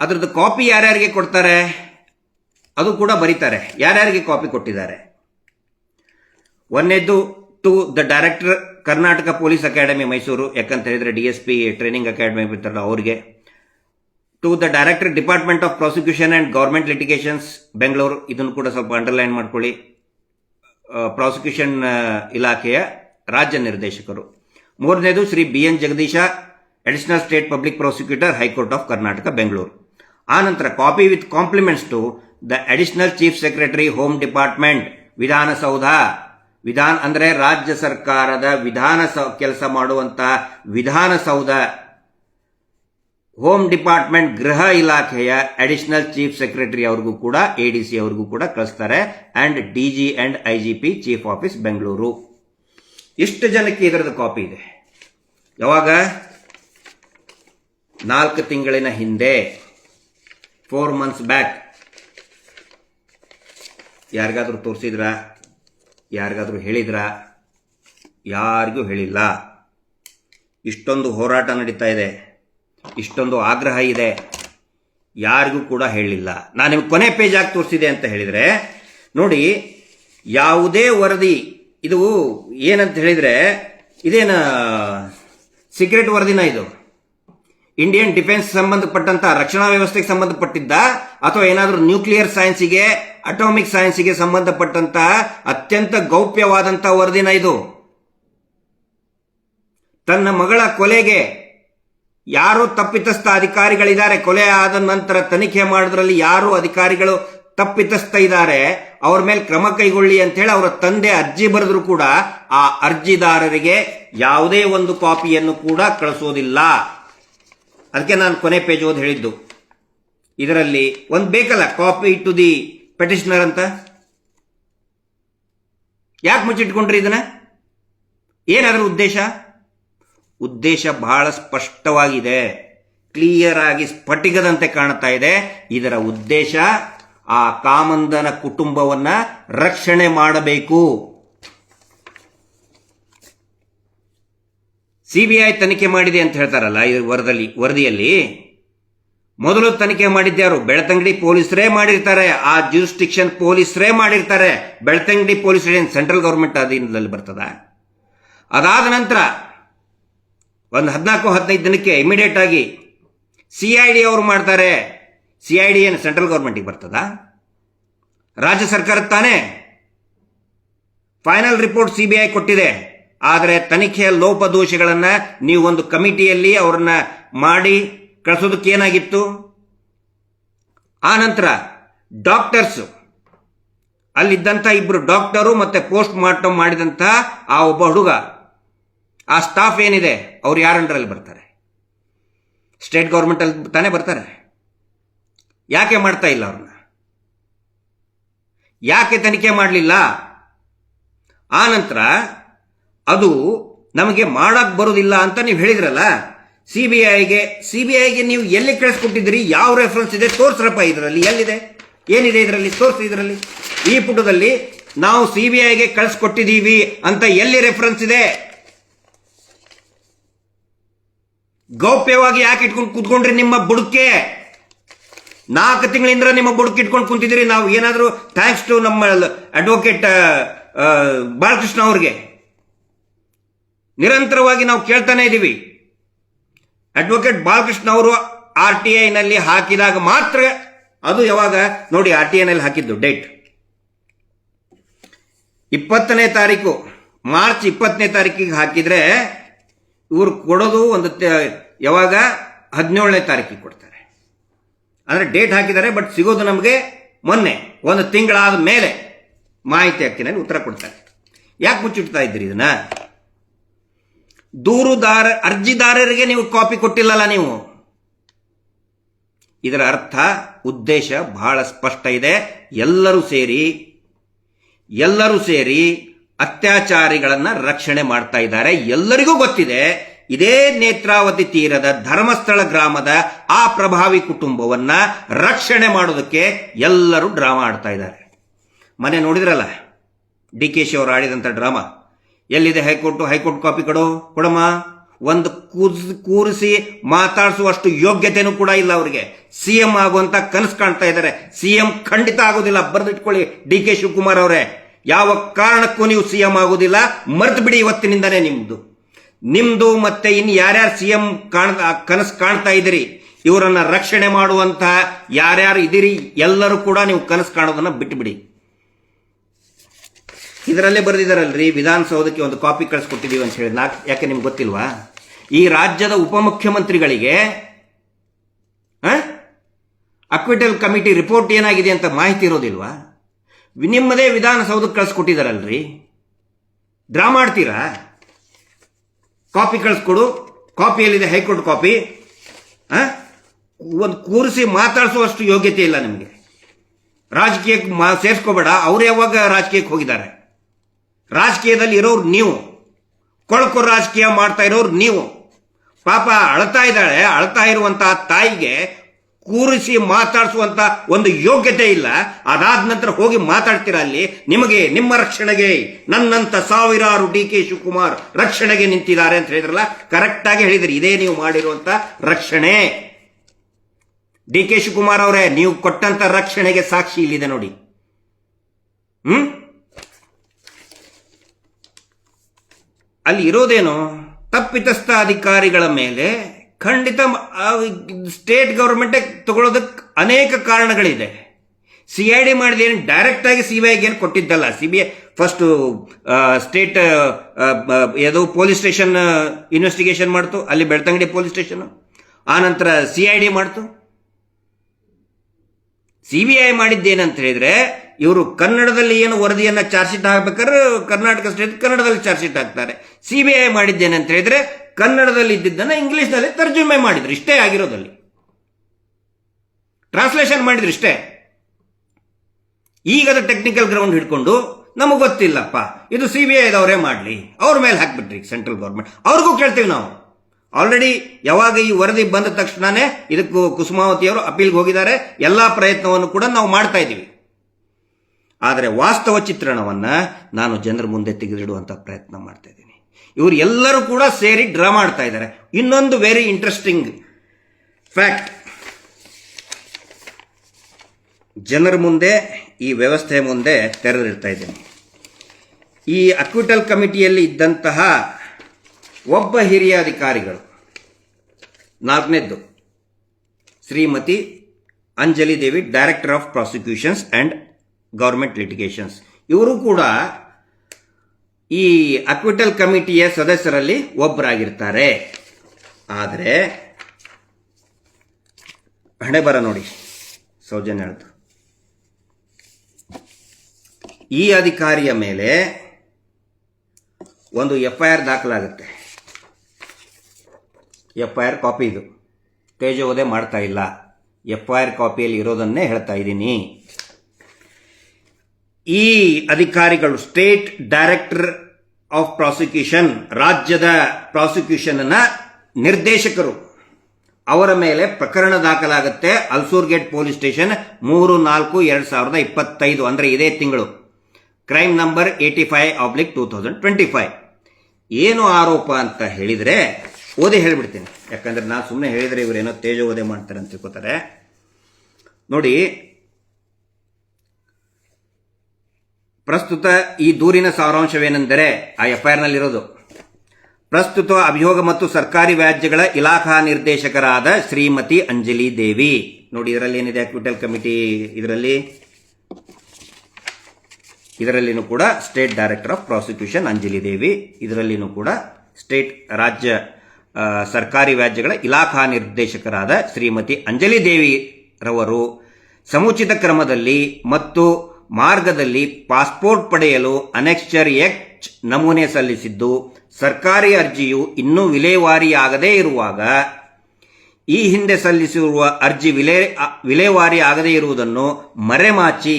ಅದರದ್ದು ಕಾಪಿ ಯಾರ್ಯಾರಿಗೆ ಕೊಡ್ತಾರೆ, ಅದು ಕೂಡ ಬರೀತಾರೆ. ಯಾರ್ಯಾರಿಗೆ ಕಾಪಿ ಕೊಟ್ಟಿದ್ದಾರೆ? ಒಂದೇದ್ದು to the director Karnataka police academy Mysuru ಯಾಕಂತ ಹೇಳಿದ್ರೆ D S P training academy ಬಿಡ್ತಾರಲ್ಲ ಅವ್ರಿಗೆ. To the director department of prosecution and government litigations Bengaluru ಇದನ್ನು ಕೂಡ ಸ್ವಲ್ಪ ಅಂಡರ್ಲೈನ್ ಮಾಡ್ಕೊಳ್ಳಿ. ಪ್ರಾಸಿಕ್ಯೂಷನ್ ಇಲಾಖೆಯ ರಾಜ್ಯ ನಿರ್ದೇಶಕರು. ಮೂರನೇದು Shri B N Jagadish additional state public prosecutor high court of Karnataka Bengaluru ಆನಂತರ copy with compliments to the additional chief secretary home department Vidhana Soudha. ವಿಧಾನ ಅಂದರೆ ರಾಜ್ಯ ಸರ್ಕಾರದ ವಿಧಾನ ಕೆಲಸ ಮಾಡುವಂತಹ ವಿಧಾನಸೌಧ. ಹೋಮ್ ಡಿಪಾರ್ಟ್ಮೆಂಟ್ ಗೃಹ ಇಲಾಖೆಯ ಅಡಿಷನಲ್ ಚೀಫ್ ಸೆಕ್ರೆಟರಿ ಅವ್ರಿಗೂ ಕೂಡ ಎಡಿಸಿ ಅವ್ರಿಗೂ ಕೂಡ ಕಳಿಸ್ತಾರೆ. And DG and IGP chief office Bengaluru ಎಷ್ಟು ಜನಕ್ಕೆ ಇದರದ ಕಾಪಿ ಇದೆ. ಯಾವಾಗ? ನಾಲ್ಕು ತಿಂಗಳಿನ ಹಿಂದೆ. ಫೋರ್ ಮಂತ್ಸ್ ಬ್ಯಾಕ್ ಯಾರಿಗಾದರೂ ತೋರಿಸಿದ್ರಾ? ಯಾರಿಗಾದರೂ ಹೇಳಿದ್ರಾ? ಯಾರಿಗೂ ಹೇಳಿಲ್ಲ. ಇಷ್ಟೊಂದು ಹೋರಾಟ ನಡೀತಾ ಇದೆ. ಇಷ್ಟೊಂದು ಆಗ್ರಹ ಇದೆ. ಯಾರಿಗೂ ಕೂಡ ಹೇಳಿಲ್ಲ ನಾನು ನಿಮ್ಗೆ ಕೊನೆ ಪೇಜ್ ಆಗಿ ತೋರಿಸಿದೆ ಅಂತ ಹೇಳಿದ್ರೆ, ನೋಡಿ, ಯಾವುದೇ ವರದಿ, ಇದು ಏನಂತ ಹೇಳಿದ್ರೆ, ಇದೇನ ಸೀಕ್ರೆಟ್ ವರದಿನ ಇದು? ಇಂಡಿಯನ್ ಡಿಫೆನ್ಸ್ ಸಂಬಂಧಪಟ್ಟಂತ ರಕ್ಷಣಾ ವ್ಯವಸ್ಥೆಗೆ ಸಂಬಂಧಪಟ್ಟಿದ್ದ ಅಥವಾ ಏನಾದರೂ ನ್ಯೂಕ್ಲಿಯರ್ ಸೈನ್ಸಿಗೆ ಅಟಾಮಿಕ್ ಸೈನ್ಸಿಗೆ ಸಂಬಂಧಪಟ್ಟಂತ ಅತ್ಯಂತ ಗೌಪ್ಯವಾದಂತಹ ವರದಿನ ಇದು? ತನ್ನ ಮಗಳ ಕೊಲೆಗೆ ಯಾರು ತಪ್ಪಿತಸ್ಥ ಅಧಿಕಾರಿಗಳಿದ್ದಾರೆ? ಕೊಲೆ ಆದ ನಂತರ ತನಿಖೆ ಮಾಡೋದ್ರಲ್ಲಿ ಯಾರು ಅಧಿಕಾರಿಗಳು ತಪ್ಪಿತಸ್ಥ ಇದ್ದಾರೆ? ಅವ್ರ ಮೇಲೆ ಕ್ರಮ ಕೈಗೊಳ್ಳಿ ಅಂತ ಹೇಳಿ ಅವರ ತಂದೆ ಅರ್ಜಿ ಬರೆದ್ರು ಕೂಡ ಆ ಅರ್ಜಿದಾರರಿಗೆ ಯಾವುದೇ ಒಂದು ಕಾಪಿಯನ್ನು ಕೂಡ ಕಳಿಸೋದಿಲ್ಲ. ಅದಕ್ಕೆ ನಾನು ಕೊನೆ ಪೇಜ್ ಓದ್ ಹೇಳಿದ್ದು. ಇದರಲ್ಲಿ ಒಂದು ಬೇಕಲ್ಲ, ಕಾಪಿ ಟು ದಿ ಪೆಟಿಷನರ್ ಅಂತ? ಯಾಕೆ ಮುಚ್ಚಿಟ್ಕೊಂಡ್ರಿ ಇದನ್ನ? ಏನಾದ್ರೂ ಉದ್ದೇಶ? ಉದ್ದೇಶ ಬಹಳ ಸ್ಪಷ್ಟವಾಗಿದೆ. ಕ್ಲಿಯರ್ ಆಗಿ ಸ್ಫಟಿಕದಂತೆ ಕಾಣ್ತಾ ಇದೆ. ಇದರ ಉದ್ದೇಶ ಆ ಕಾಮಂದನ ಕುಟುಂಬವನ್ನ ರಕ್ಷಣೆ ಮಾಡಬೇಕು. ಸಿಬಿಐ ತನಿಖೆ ಮಾಡಿದೆ ಅಂತ ಹೇಳ್ತಾರಲ್ಲ ವರದಲ್ಲಿ, ವರದಿಯಲ್ಲಿ? ಮೊದಲು ತನಿಖೆ ಮಾಡಿದ್ಯಾರು ಬೆಳ್ತಂಗಡಿ ಪೊಲೀಸರೇ ಮಾಡಿರ್ತಾರೆ. ಆ ಜ್ಯೂರಿಸ್ಟಿಕ್ಷನ್ ಪೊಲೀಸರೇ ಮಾಡಿರ್ತಾರೆ. ಬೆಳ್ತಂಗಡಿ ಪೊಲೀಸ್ ಸೆಂಟ್ರಲ್ ಗೌರ್ಮೆಂಟ್ ಅಧೀನದಲ್ಲಿ ಬರ್ತದ. ಅದಾದ ನಂತರ ಒಂದು ಹದಿನಾಲ್ಕು, ಹದಿನೈದು ದಿನಕ್ಕೆ ಇಮಿಡಿಯೇಟ್ ಆಗಿ ಸಿ ಐ ಡಿ ಅವರು ಮಾಡ್ತಾರೆ. ಸಿ ಐ ಡಿ ಏನು ಸೆಂಟ್ರಲ್ ಗೌರ್ಮೆಂಟಿಗೆ ಬರ್ತದ? ರಾಜ್ಯ ಸರ್ಕಾರ ತಾನೇ? Final report C B I ಕೊಟ್ಟಿದೆ. ಆದರೆ ತನಿಖೆಯ ಲೋಪದೋಷಗಳನ್ನು ನೀವು ಒಂದು ಕಮಿಟಿಯಲ್ಲಿ ಅವರನ್ನ ಮಾಡಿ ಕಳಿಸೋದಕ್ಕೆ ಏನಾಗಿತ್ತು? ಆ ನಂತರ ಡಾಕ್ಟರ್ಸ್ ಅಲ್ಲಿದ್ದಂಥ ಇಬ್ರು ಡಾಕ್ಟರು ಮತ್ತೆ ಪೋಸ್ಟ್ ಮಾರ್ಟಮ್ ಮಾಡಿದಂಥ ಆ ಒಬ್ಬ ಹುಡುಗ ಆ ಸ್ಟಾಫ್ ಏನಿದೆ, ಅವ್ರು ಯಾರ ಬರ್ತಾರೆ? ಸ್ಟೇಟ್ ಗೌರ್ಮೆಂಟಲ್ಲಿ ತಾನೇ ಬರ್ತಾರೆ? ಯಾಕೆ ಮಾಡ್ತಾ ಇಲ್ಲ ಅವ್ರನ್ನ? ಯಾಕೆ ತನಿಖೆ ಮಾಡಲಿಲ್ಲ? ಆ ನಂತರ ಅದು ನಮಗೆ ಮಾಡಕ್ ಬರೋದಿಲ್ಲ ಅಂತ ನೀವು ಹೇಳಿದ್ರಲ್ಲ ಸಿ ಬಿ ಐಗೆ ಸಿ ಬಿ ಐಗೆ ನೀವು ಎಲ್ಲಿ ಕಳಿಸ್ಕೊಟ್ಟಿದ್ದೀರಿ? ಯಾವ ರೆಫರೆನ್ಸ್ ಇದೆ? ತೋರ್ಸ್ರಪ್ಪ ಇದರಲ್ಲಿ. ಎಲ್ಲಿದೆ? ಏನಿದೆ ಇದರಲ್ಲಿ? ತೋರಿಸಿ ಇದರಲ್ಲಿ. ಈ ಪುಟದಲ್ಲಿ ನಾವು ಸಿ ಬಿ ಐಗೆ ಕಳಿಸ್ಕೊಟ್ಟಿದ್ದೀವಿ ಅಂತ ಎಲ್ಲಿ ರೆಫರೆನ್ಸ್ ಇದೆ? ಗೌಪ್ಯವಾಗಿ ಯಾಕೆ ಇಟ್ಕೊಂಡು ಕೂತ್ಕೊಂಡ್ರಿ ನಿಮ್ಮ ಬುಡಕ್ಕೆ? ನಾಲ್ಕು ತಿಂಗಳಿಂದ ನಿಮ್ಮ ಬುಡಕ್ಕೆ ಇಟ್ಕೊಂಡು ಕುಂತಿದ್ದೀರಿ. ನಾವು ಏನಾದರೂ ಥ್ಯಾಂಕ್ಸ್ ಟು ನಮ್ಮ ಅಡ್ವೊಕೇಟ್ ಬಾಲಕೃಷ್ಣ ಅವ್ರಿಗೆ. ನಿರಂತರವಾಗಿ ನಾವು ಕೇಳ್ತಾನೆ ಇದ್ದೀವಿ ಅಡ್ವೊಕೇಟ್ ಬಾಲಕೃಷ್ಣ ಅವರು ಆರ್ ಟಿ ಐನಲ್ಲಿ ಹಾಕಿದಾಗ ಮಾತ್ರ ಅದು ಯಾವಾಗ? ನೋಡಿ ಆರ್ ಟಿ ಐನಲ್ಲಿ ಹಾಕಿದ್ದು ಡೇಟ್ ಇಪ್ಪತ್ತನೇ ತಾರೀಕು, ಮಾರ್ಚ್ ಇಪ್ಪತ್ತನೇ ತಾರೀಕಿಗೆ ಹಾಕಿದ್ರೆ ಇವರು ಕೊಡೋದು ಒಂದು ಯಾವಾಗ ಹದಿನೇಳನೇ ತಾರೀಕಿಗೆ ಕೊಡ್ತಾರೆ. ಅಂದರೆ ಡೇಟ್ ಹಾಕಿದ್ದಾರೆ, ಬಟ್ ಸಿಗೋದು ನಮಗೆ ಮೊನ್ನೆ, ಒಂದು ತಿಂಗಳಾದ ಮೇಲೆ ಮಾಹಿತಿ ಹಕ್ಕಿನಲ್ಲಿ ಉತ್ತರ ಕೊಡ್ತಾರೆ. ಯಾಕೆ ಮುಚ್ಚಿಡ್ತಾ ಇದ್ದೀರಿ ಇದನ್ನ? ದೂರುದಾರ, ಅರ್ಜಿದಾರರಿಗೆ ನೀವು ಕಾಪಿ ಕೊಟ್ಟಿಲ್ಲಲ್ಲ ನೀವು? ಇದರ ಅರ್ಥ, ಉದ್ದೇಶ ಬಹಳ ಸ್ಪಷ್ಟ ಇದೆ. ಎಲ್ಲರೂ ಸೇರಿ ಎಲ್ಲರೂ ಸೇರಿ ಅತ್ಯಾಚಾರಿಗಳನ್ನ ರಕ್ಷಣೆ ಮಾಡ್ತಾ ಇದ್ದಾರೆ. ಎಲ್ಲರಿಗೂ ಗೊತ್ತಿದೆ, ಇದೇ ನೇತ್ರಾವತಿ ತೀರದ ಧರ್ಮಸ್ಥಳ ಗ್ರಾಮದ ಆ ಪ್ರಭಾವಿ ಕುಟುಂಬವನ್ನ ರಕ್ಷಣೆ ಮಾಡೋದಕ್ಕೆ ಎಲ್ಲರೂ ಡ್ರಾಮಾ ಆಡ್ತಾ ಇದ್ದಾರೆ. ಮನೆ ನೋಡಿದ್ರಲ್ಲ, ಡಿ ಕೆ ಶಿ ಅವರು ಆಡಿದಂಥ ಡ್ರಾಮಾ? ಎಲ್ಲಿದೆ high court? High court copy ಕೊಡು, ಕೊಡಮ್ಮ. ಒಂದು ಕೂರಿಸಿ ಮಾತಾಡಿಸುವಷ್ಟು ಯೋಗ್ಯತೆನೂ ಕೂಡ ಇಲ್ಲ ಅವರಿಗೆ. ಸಿಎಂ ಆಗುವಂತ ಕನಸು ಕಾಣ್ತಾ ಇದ್ದಾರೆ. ಸಿಎಂ ಖಂಡಿತ ಆಗೋದಿಲ್ಲ. ಬರೆದಿಟ್ಕೊಳ್ಳಿ, ಡಿ ಕೆ ಶಿವಕುಮಾರ್ ಅವರೇ. ಯಾವ ಕಾರಣಕ್ಕೂ ನೀವು ಸಿ ಎಂ ಆಗೋದಿಲ್ಲ ಮರ್ತು ಬಿಡಿ ಇವತ್ತಿನಿಂದನೇ ನಿಮ್ದು. ನಿಮ್ದು ಮತ್ತೆ ಇನ್ನು ಯಾರ್ಯಾರು ಸಿ ಎಂ ಕಾಣ ಕನಸು ಕಾಣ್ತಾ ಇದ್ದೀರಿ, ಇವರನ್ನ ರಕ್ಷಣೆ ಮಾಡುವಂತಹ ಯಾರ್ಯಾರು ಇದ್ದೀರಿ, ಎಲ್ಲರೂ ಕೂಡ ನೀವು ಕನಸು ಕಾಣೋದನ್ನ ಬಿಟ್ಟುಬಿಡಿ ಇದರಲ್ಲೇ ಬರೆದಿದ್ದಾರಲ್ರಿ ವಿಧಾನಸೌಧಕ್ಕೆ ಒಂದು ಕಾಪಿ ಕಳಿಸ್ಕೊಟ್ಟಿದೀವಿ ಅಂತ ಹೇಳಿ. ಯಾಕೆ ನಿಮ್ಗೆ ಗೊತ್ತಿಲ್ವಾ? ಈ ರಾಜ್ಯದ ಉಪಮುಖ್ಯಮಂತ್ರಿಗಳಿಗೆ ಅಕ್ವಿಟಲ್ ಕಮಿಟಿ ರಿಪೋರ್ಟ್ ಏನಾಗಿದೆ ಅಂತ ಮಾಹಿತಿ ಇರೋದಿಲ್ವಾ? ನಿಮ್ಮದೇ ವಿಧಾನಸೌಧಕ್ಕೆ ಕಳಿಸ್ಕೊಟ್ಟಿದಾರಲ್ರಿ? ಡ್ರಾ ಮಾಡ್ತೀರಾ? ಕಾಪಿ ಕಳಿಸ್ಕೊಡು. ಕಾಪಿಯಲ್ಲಿದೆ ಹೈಕೋರ್ಟ್ ಕಾಪಿ. ಒಂದು ಕೂರಿಸಿ ಮಾತಾಡಿಸುವಷ್ಟು ಯೋಗ್ಯತೆ ಇಲ್ಲ ನಿಮಗೆ. ರಾಜಕೀಯಕ್ಕೆ ಸೇರಿಸ್ಕೋಬೇಡ. ಅವ್ರು ಯಾವಾಗ ರಾಜಕೀಯಕ್ಕೆ ಹೋಗಿದ್ದಾರೆ? ರಾಜಕೀಯದಲ್ಲಿ ಇರೋರು ನೀವು. ಕೊಳಕು ರಾಜಕೀಯ ಮಾಡ್ತಾ ಇರೋರು ನೀವು. ಪಾಪ ಅಳ್ತಾ ಇದ್ದಾಳೆ. ಅಳ್ತಾ ಇರುವಂತಹ ತಾಯಿಗೆ ಕೂರಿಸಿ ಮಾತಾಡಿಸುವಂತ ಒಂದು ಯೋಗ್ಯತೆ ಇಲ್ಲ. ಅದಾದ ನಂತರ ಹೋಗಿ ಮಾತಾಡ್ತೀರಾ ಅಲ್ಲಿ? ನಿಮಗೆ, ನಿಮ್ಮ ರಕ್ಷಣೆಗೆ. ನನ್ನಂತ ಸಾವಿರಾರು ಡಿ ಕೆ ಶಿವಕುಮಾರ್ ರಕ್ಷಣೆಗೆ ನಿಂತಿದ್ದಾರೆ ಅಂತ ಹೇಳಿದ್ರಲ್ಲ ಕರೆಕ್ಟ್ ಆಗಿ ಹೇಳಿದ್ರಿ. ಇದೇ ನೀವು ಮಾಡಿರುವಂತ ರಕ್ಷಣೆ. ಡಿ ಕೆ ಶಿವಕುಮಾರ್ ಅವರೇ, ನೀವು ಕೊಟ್ಟಂತ ರಕ್ಷಣೆಗೆ ಸಾಕ್ಷಿ ಇಲ್ಲಿದೆ ನೋಡಿ. ಹ್ಮ್? ಅಲ್ಲಿ ಇರೋದೇನು? ತಪ್ಪಿತಸ್ಥ ಅಧಿಕಾರಿಗಳ ಮೇಲೆ ಖಂಡಿತ ಸ್ಟೇಟ್ ಗೌರ್ಮೆಂಟ್ ತಗೊಳ್ಳೋದಕ್ಕೆ ಅನೇಕ ಕಾರಣಗಳಿದೆ. ಸಿ ಐ ಡಿ ಮಾಡಿದೇನು ಡೈರೆಕ್ಟ್ ಆಗಿ ಸಿ ಬಿ ಐಗೆ ಏನು ಕೊಟ್ಟಿದ್ದಲ್ಲ. C B I first state ಯಾವುದು ಪೊಲೀಸ್ ಸ್ಟೇಷನ್ ಇನ್ವೆಸ್ಟಿಗೇಷನ್ ಮಾಡ್ತು, ಅಲ್ಲಿ ಬೆಳ್ತಂಗಡಿ ಪೊಲೀಸ್ ಸ್ಟೇಷನ್. ಆ ನಂತರ ಸಿ ಐ ಡಿ ಮಾಡ್ತು. ಸಿ ಬಿ ಐ ಮಾಡಿದ್ದೇನಂತ ಹೇಳಿದ್ರೆ ಇವರು ಕನ್ನಡದಲ್ಲಿ ಏನು ವರದಿಯನ್ನು ಚಾರ್ಜ್ ಶೀಟ್ ಹಾಕ್ಬೇಕಾದ್ರೆ ಕರ್ನಾಟಕ ಸ್ಟೇಟ್ ಕನ್ನಡದಲ್ಲಿ ಚಾರ್ಜ್ ಶೀಟ್ ಹಾಕ್ತಾರೆ. ಸಿ ಬಿ ಐ ಮಾಡಿದ್ದೇನೆ ಅಂತ ಹೇಳಿದ್ರೆ ಕನ್ನಡದಲ್ಲಿ ಇದ್ದಿದ್ದನ್ನ ಇಂಗ್ಲಿಷ್ನಲ್ಲಿ ತರ್ಜುಮೆ ಮಾಡಿದ್ರು. ಇಷ್ಟೇ ಆಗಿರೋದಲ್ಲಿ. ಟ್ರಾನ್ಸ್ಲೇಷನ್ ಮಾಡಿದ್ರು ಇಷ್ಟೇ. ಈಗದ ಟೆಕ್ನಿಕಲ್ ಗ್ರೌಂಡ್ ಹಿಡ್ಕೊಂಡು ನಮಗೆ ಗೊತ್ತಿಲ್ಲಪ್ಪ. ಇದು ಸಿ ಬಿ ಐದವರೇ ಮಾಡಲಿ. ಅವ್ರ ಮೇಲೆ ಹಾಕ್ಬಿಟ್ರಿ ಸೆಂಟ್ರಲ್ ಗೌರ್ಮೆಂಟ್ ಅವ್ರಿಗೂ ಕೇಳ್ತೀವಿ ನಾವು. ಆಲ್ರೆಡಿ ಯಾವಾಗ ಈ ವರದಿ ಬಂದ ತಕ್ಷಣನೇ ಇದಕ್ಕೂ ಕುಸುಮಾವತಿ ಅವರು ಅಪೀಲ್ಗೆ ಹೋಗಿದ್ದಾರೆ. ಎಲ್ಲಾ ಪ್ರಯತ್ನವನ್ನು ಕೂಡ ನಾವು ಮಾಡ್ತಾ ಇದ್ದೀವಿ. ಆದರೆ ವಾಸ್ತವ ಚಿತ್ರಣವನ್ನು ನಾನು ಜನರ ಮುಂದೆ ತೆಗೆದಿಡುವಂಥ ಪ್ರಯತ್ನ ಮಾಡ್ತಾ ಇದ್ದೀನಿ. ಇವರು ಎಲ್ಲರೂ ಕೂಡ ಸೇರಿ ಡ್ರಾ ಮಾಡ್ತಾ ಇದ್ದಾರೆ. ಇನ್ನೊಂದು ವೆರಿ ಇಂಟ್ರೆಸ್ಟಿಂಗ್ ಫ್ಯಾಕ್ಟ್ ಜನರ ಮುಂದೆ, ಈ ವ್ಯವಸ್ಥೆ ಮುಂದೆ ತೆರೆದಿಡ್ತಾ ಇದ್ದೀನಿ. ಈ ಅಕ್ವಿಟಲ್ ಕಮಿಟಿಯಲ್ಲಿ ಇದ್ದಂತಹ ಒಬ್ಬ ಹಿರಿಯ ಅಧಿಕಾರಿಗಳು ನಾಲ್ಕನೇದ್ದು Shrimati Anjali Devi director of prosecutions and government litigations ಇವರು ಕೂಡ ಈ ಅಕ್ವಿಟಲ್ ಕಮಿಟಿಯ ಸದಸ್ಯರಲ್ಲಿ ಒಬ್ಬರಾಗಿರ್ತಾರೆ ಆದರೆ, ಹಣೆ ಬರ ನೋಡಿ, ಸೌಜನ್ಯ ಹೇಳ್ತು. ಈ ಅಧಿಕಾರಿಯ ಮೇಲೆ ಒಂದು ಎಫ್ ಐ ಆರ್ ದಾಖಲಾಗುತ್ತೆ. ಎಫ್ ಐ ಆರ್ ಕಾಪಿ ಇದು. ತೇಜೋವಧೆ ಮಾಡ್ತಾ ಇಲ್ಲ. ಎಫ್ ಐ ಆರ್ ಕಾಪಿಯಲ್ಲಿ ಇರೋದನ್ನೇ ಹೇಳ್ತಾ ಇದ್ದೀನಿ. ಈ ಅಧಿಕಾರಿಗಳು, ಸ್ಟೇಟ್ ಡೈರೆಕ್ಟರ್ ಆಫ್ ಪ್ರಾಸಿಕ್ಯೂಷನ್, ರಾಜ್ಯದ ಪ್ರಾಸಿಕ್ಯೂಷನ್ ನಿರ್ದೇಶಕರು. ಅವರ ಮೇಲೆ ಪ್ರಕರಣ ದಾಖಲಾಗುತ್ತೆ. ಅಲ್ಸೂರ್ ಗೇಟ್ ಪೊಲೀಸ್ ಸ್ಟೇಷನ್ ಮೂರು ನಾಲ್ಕು ಎರಡ್ ಸಾವಿರದ ಇಪ್ಪತ್ತೈದು, ಅಂದ್ರೆ ಇದೇ ತಿಂಗಳು. Crime number eighty five oblique two thousand twenty five. ಏನು ಆರೋಪ ಅಂತ ಹೇಳಿದ್ರೆ, ಓದಿ ಹೇಳ್ಬಿಡ್ತೀನಿ. ಯಾಕಂದ್ರೆ ನಾನು ಸುಮ್ಮನೆ ಹೇಳಿದ್ರೆ ಇವರೇನೋ ಓದೆ ಮಾಡ್ತಾರೆ ಅಂತ ತಿಳ್ಕೊತಾರೆ. ನೋಡಿ ಪ್ರಸ್ತುತ ಈ ದೂರಿನ ಸಾರಾಂಶವೇನೆಂದರೆ ಆ ಎಫ್ಐಆರ್ ನಲ್ಲಿರೋದು ಪ್ರಸ್ತುತ ಅಭಿಯೋಗ ಮತ್ತು ಸರ್ಕಾರಿ ವ್ಯಾಜ್ಯಗಳ ಇಲಾಖಾ ನಿರ್ದೇಶಕರಾದ ಶ್ರೀಮತಿ ಅಂಜಲಿ ದೇವಿ. ನೋಡಿ, ಇದರಲ್ಲಿ ಏನಿದೆ? ಕ್ವಿಟಲ್ ಕಮಿಟಿ ಇದರಲ್ಲಿ. ಇದರಲ್ಲಿನೂ ಕೂಡ state director of prosecution Anjali Devi. ಇದರಲ್ಲಿನೂ ಕೂಡ ಸ್ಟೇಟ್ ರಾಜ್ಯ ಸರ್ಕಾರಿ ವ್ಯಾಜ್ಯಗಳ ಇಲಾಖಾ ನಿರ್ದೇಶಕರಾದ ಶ್ರೀಮತಿ ಅಂಜಲಿ ದೇವಿ ರವರು ಸಮುಚಿತ ಕ್ರಮದಲ್ಲಿ ಮತ್ತು ಮಾರ್ಗದಲ್ಲಿ ಪಾಸ್ಪೋರ್ಟ್ ಪಡೆಯಲು ಅನೆಕ್ಸ್ಚರ್ ಎಚ್ ನಮೂನೆ ಸಲ್ಲಿಸಿದ್ದು, ಸರ್ಕಾರಿ ಅರ್ಜಿಯು ಇನ್ನೂ ವಿಲೇವಾರಿಯಾಗದೇ ಇರುವಾಗ, ಈ ಹಿಂದೆ ಸಲ್ಲಿಸಿರುವ ಅರ್ಜಿ ವಿಲೇ ವಿಲೇವಾರಿ ಆಗದೇ ಇರುವುದನ್ನು ಮರೆಮಾಚಿ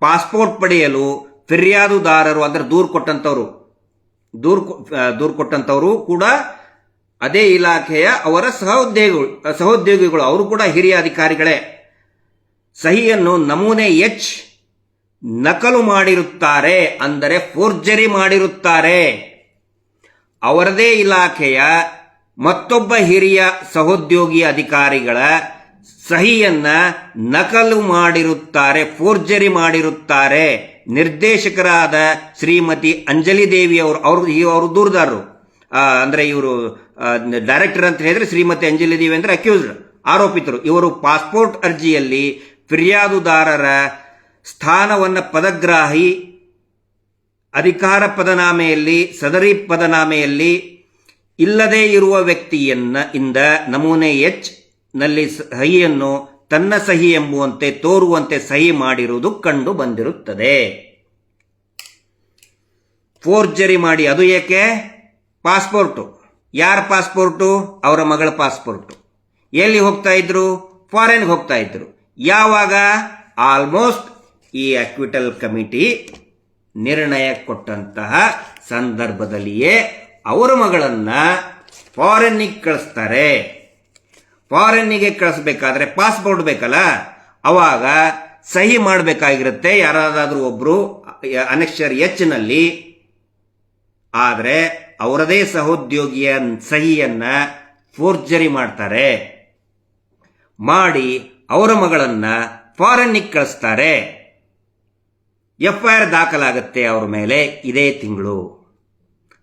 ಪಾಸ್ಪೋರ್ಟ್ ಪಡೆಯಲು ಫಿರ್ಯಾದುದಾರರು ಅದರ ದೂರು ಕೊಟ್ಟಂತವರು, ದೂರು ದೂರು ಕೊಟ್ಟಂತವರು ಕೂಡ ಅದೇ ಇಲಾಖೆಯ ಅವರ ಸಹೋದ್ಯೋಗಿಗಳು ಸಹೋದ್ಯೋಗಿಗಳು, ಅವರು ಕೂಡ ಹಿರಿಯ ಅಧಿಕಾರಿಗಳೇ. ಸಹಿಯನ್ನು ನಮೂನೆ ಎಚ್ ನಕಲು ಮಾಡಿರುತ್ತಾರೆ ಅಂದರೆ ಫೋರ್ಜರಿ ಮಾಡಿರುತ್ತಾರೆ. ಅವರದೇ ಇಲಾಖೆಯ ಮತ್ತೊಬ್ಬ ಹಿರಿಯ ಸಹೋದ್ಯೋಗಿ ಅಧಿಕಾರಿಗಳ ಸಹಿಯನ್ನ ನಕಲು ಮಾಡಿರುತ್ತಾರೆ, ಫೋರ್ಜರಿ ಮಾಡಿರುತ್ತಾರೆ. ನಿರ್ದೇಶಕರಾದ ಶ್ರೀಮತಿ ಅಂಜಲಿ ದೇವಿ ಅವರು ಅವರು ಅವರು ದೂರದಾರರು. ಅಂದ್ರೆ ಇವರು ಡೈರೆಕ್ಟರ್ ಅಂತ ಹೇಳಿದ್ರೆ ಶ್ರೀಮತಿ ಅಂಜಲಿ ದೇವಿ ಅಂದ್ರೆ ಅಕ್ಯೂಸ್ಡ್ ಆರೋಪಿತರು. ಇವರು ಪಾಸ್ಪೋರ್ಟ್ ಅರ್ಜಿಯಲ್ಲಿ ಫಿರ್ಯಾದುದಾರರ ಸ್ಥಾನವನ್ನ ಪದಗ್ರಾಹಿ, ಅಧಿಕಾರ ಪದನಾಮೆಯಲ್ಲಿ, ಸದರಿ ಪದನಾಮೆಯಲ್ಲಿ ಇಲ್ಲದೇ ಇರುವ ವ್ಯಕ್ತಿಯನ್ನ ಇಂದ ನಮೂನೆ ಎಚ್ನಲ್ಲಿ ಸಹಿಯನ್ನು ತನ್ನ ಸಹಿ ಎಂಬುವಂತೆ ತೋರುವಂತೆ ಸಹಿ ಮಾಡಿರುವುದು ಕಂಡು ಬಂದಿರುತ್ತದೆ. ಫೋರ್ಜರಿ ಮಾಡಿ, ಅದು ಏಕೆ? ಪಾಸ್ಪೋರ್ಟು. ಯಾರ ಪಾಸ್ಪೋರ್ಟು? ಅವರ ಮಗಳ ಪಾಸ್ಪೋರ್ಟು. ಎಲ್ಲಿ ಹೋಗ್ತಾ ಇದ್ರು? ಫಾರಿನ್ಗೆ ಹೋಗ್ತಾ ಇದ್ರು. ಯಾವಾಗ? ಆಲ್ಮೋಸ್ಟ್ ಈ ಅಕ್ವಿಟಲ್ ಕಮಿಟಿ ನಿರ್ಣಯ ಕೊಟ್ಟಂತಹ ಸಂದರ್ಭದಲ್ಲಿಯೇ ಅವರ ಮಗಳನ್ನ ಫಾರಿನ್ನಿಗೆ ಕಳಿಸ್ತಾರೆ. ಫಾರಿನ್ನಿಗೆ ಕಳಿಸ್ಬೇಕಾದ್ರೆ ಪಾಸ್ಪೋರ್ಟ್ ಬೇಕಲ್ಲ? ಅವಾಗ ಸಹಿ ಮಾಡಬೇಕಾಗಿರುತ್ತೆ. ಯಾರಾದರೂ ಒಬ್ರು ಅನಕ್ಷರ್ ಎಚ್ನಲ್ಲಿ ಆದರೆ ಅವರದೇ ಸಹೋದ್ಯೋಗಿಯ ಸಹಿಯನ್ನ ಫೋರ್ಜರಿ ಮಾಡ್ತಾರೆ. ಮಾಡಿ ಅವರ ಮಗಳನ್ನ ಫಾರಿನ್ನಿಗೆ ಕಳಿಸ್ತಾರೆ. ಎಫ್ಐಆರ್ ದಾಖಲಾಗುತ್ತೆ ಅವ್ರ ಮೇಲೆ ಇದೇ ತಿಂಗಳು.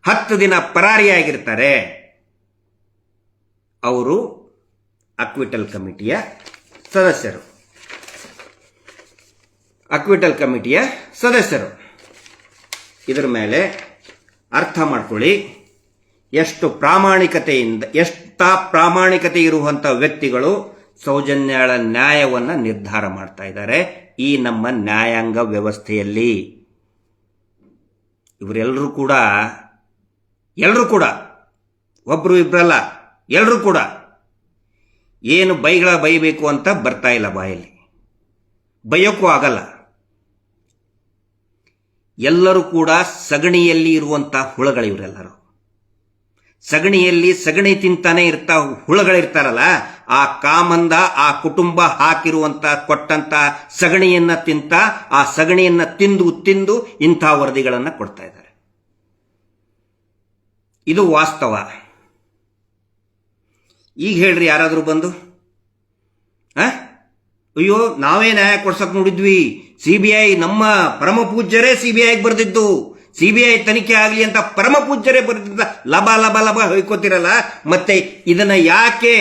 ಹತ್ತು ದಿನ ಪರಾರಿಯಾಗಿರ್ತಾರೆ ಅವರು ಅಕ್ವಿಟಲ್ ಕಮಿಟಿಯ ಸದಸ್ಯರು. ಅಕ್ವಿಟಲ್ ಕಮಿಟಿಯ ಸದಸ್ಯರು. ಇದರ ಮೇಲೆ ಅರ್ಥ ಮಾಡ್ಕೊಳ್ಳಿ. ಎಷ್ಟು ಪ್ರಾಮಾಣಿಕತೆಯಿಂದ, ಎಷ್ಟ ಪ್ರಾಮಾಣಿಕತೆ ಇರುವಂತ ವ್ಯಕ್ತಿಗಳು ಸೌಜನ್ಯಾಳ ನ್ಯಾಯವನ್ನ ನಿರ್ಧಾರ ಮಾಡ್ತಾ ಇದ್ದಾರೆ. ಈ ನಮ್ಮ ನ್ಯಾಯಾಂಗ ವ್ಯವಸ್ಥೆಯಲ್ಲಿ ಇವರೆಲ್ಲರೂ ಕೂಡ ಎಲ್ಲರೂ ಕೂಡ ಒಬ್ಬರು ಇಬ್ಬರಲ್ಲ ಎಲ್ಲರೂ ಕೂಡ ಏನು ಬೈಗಳ ಬೈಬೇಕು ಅಂತ ಬರ್ತಾ ಇಲ್ಲ ಬಾಯಲ್ಲಿ. ಬೈಯೋಕ್ಕೂ ಆಗಲ್ಲ. ಎಲ್ಲರೂ ಕೂಡ ಸಗಣಿಯಲ್ಲಿ ಇರುವಂಥ ಹುಳಗಳು ಇವರೆಲ್ಲರೂ. ಸಗಣಿಯಲ್ಲಿ ಸಗಣಿ ತಿಂತಾನೆ ಇರ್ತಾ ಹುಳಗಳಿರ್ತಾರಲ್ಲ, ಆ ಕಾಮಂದ, ಆ ಕುಟುಂಬ ಹಾಕಿರುವಂತ, ಕೊಟ್ಟಂತ ಸಗಣಿಯನ್ನ ತಿಂತ, ಆ ಸಗಣಿಯನ್ನ ತಿಂದು ತಿಂದು ಇಂಥ ವರದಿಗಳನ್ನ ಕೊಡ್ತಾ ಇದ್ದಾರೆ. ಇದು ವಾಸ್ತವ. ಈಗ ಹೇಳ್ರಿ ಯಾರಾದರೂ ಬಂದು? ಅಯ್ಯೋ, ನಾವೇ ನ್ಯಾಯ ಕೊಡ್ಸಕ್ ನೋಡಿದ್ವಿ. ಸಿಬಿಐ ನಮ್ಮ ಪರಮ ಪೂಜ್ಯರೇ ಸಿಬಿಐಗೆ ಬರೆದಿದ್ದು. ಸಿಬಿಐ ತನಿಖೆ ಆಗಲಿ ಅಂತ ಪರಮ ಪೂಜ್ಯರೇ ಬರೆದಿದ್ದ ಲಭ ಲಭ ಲಭ ಹೊಯ್ಕೋತಿರಲ್ಲ, ಮತ್ತೆ ಇದನ್ನ ಯಾಕೆ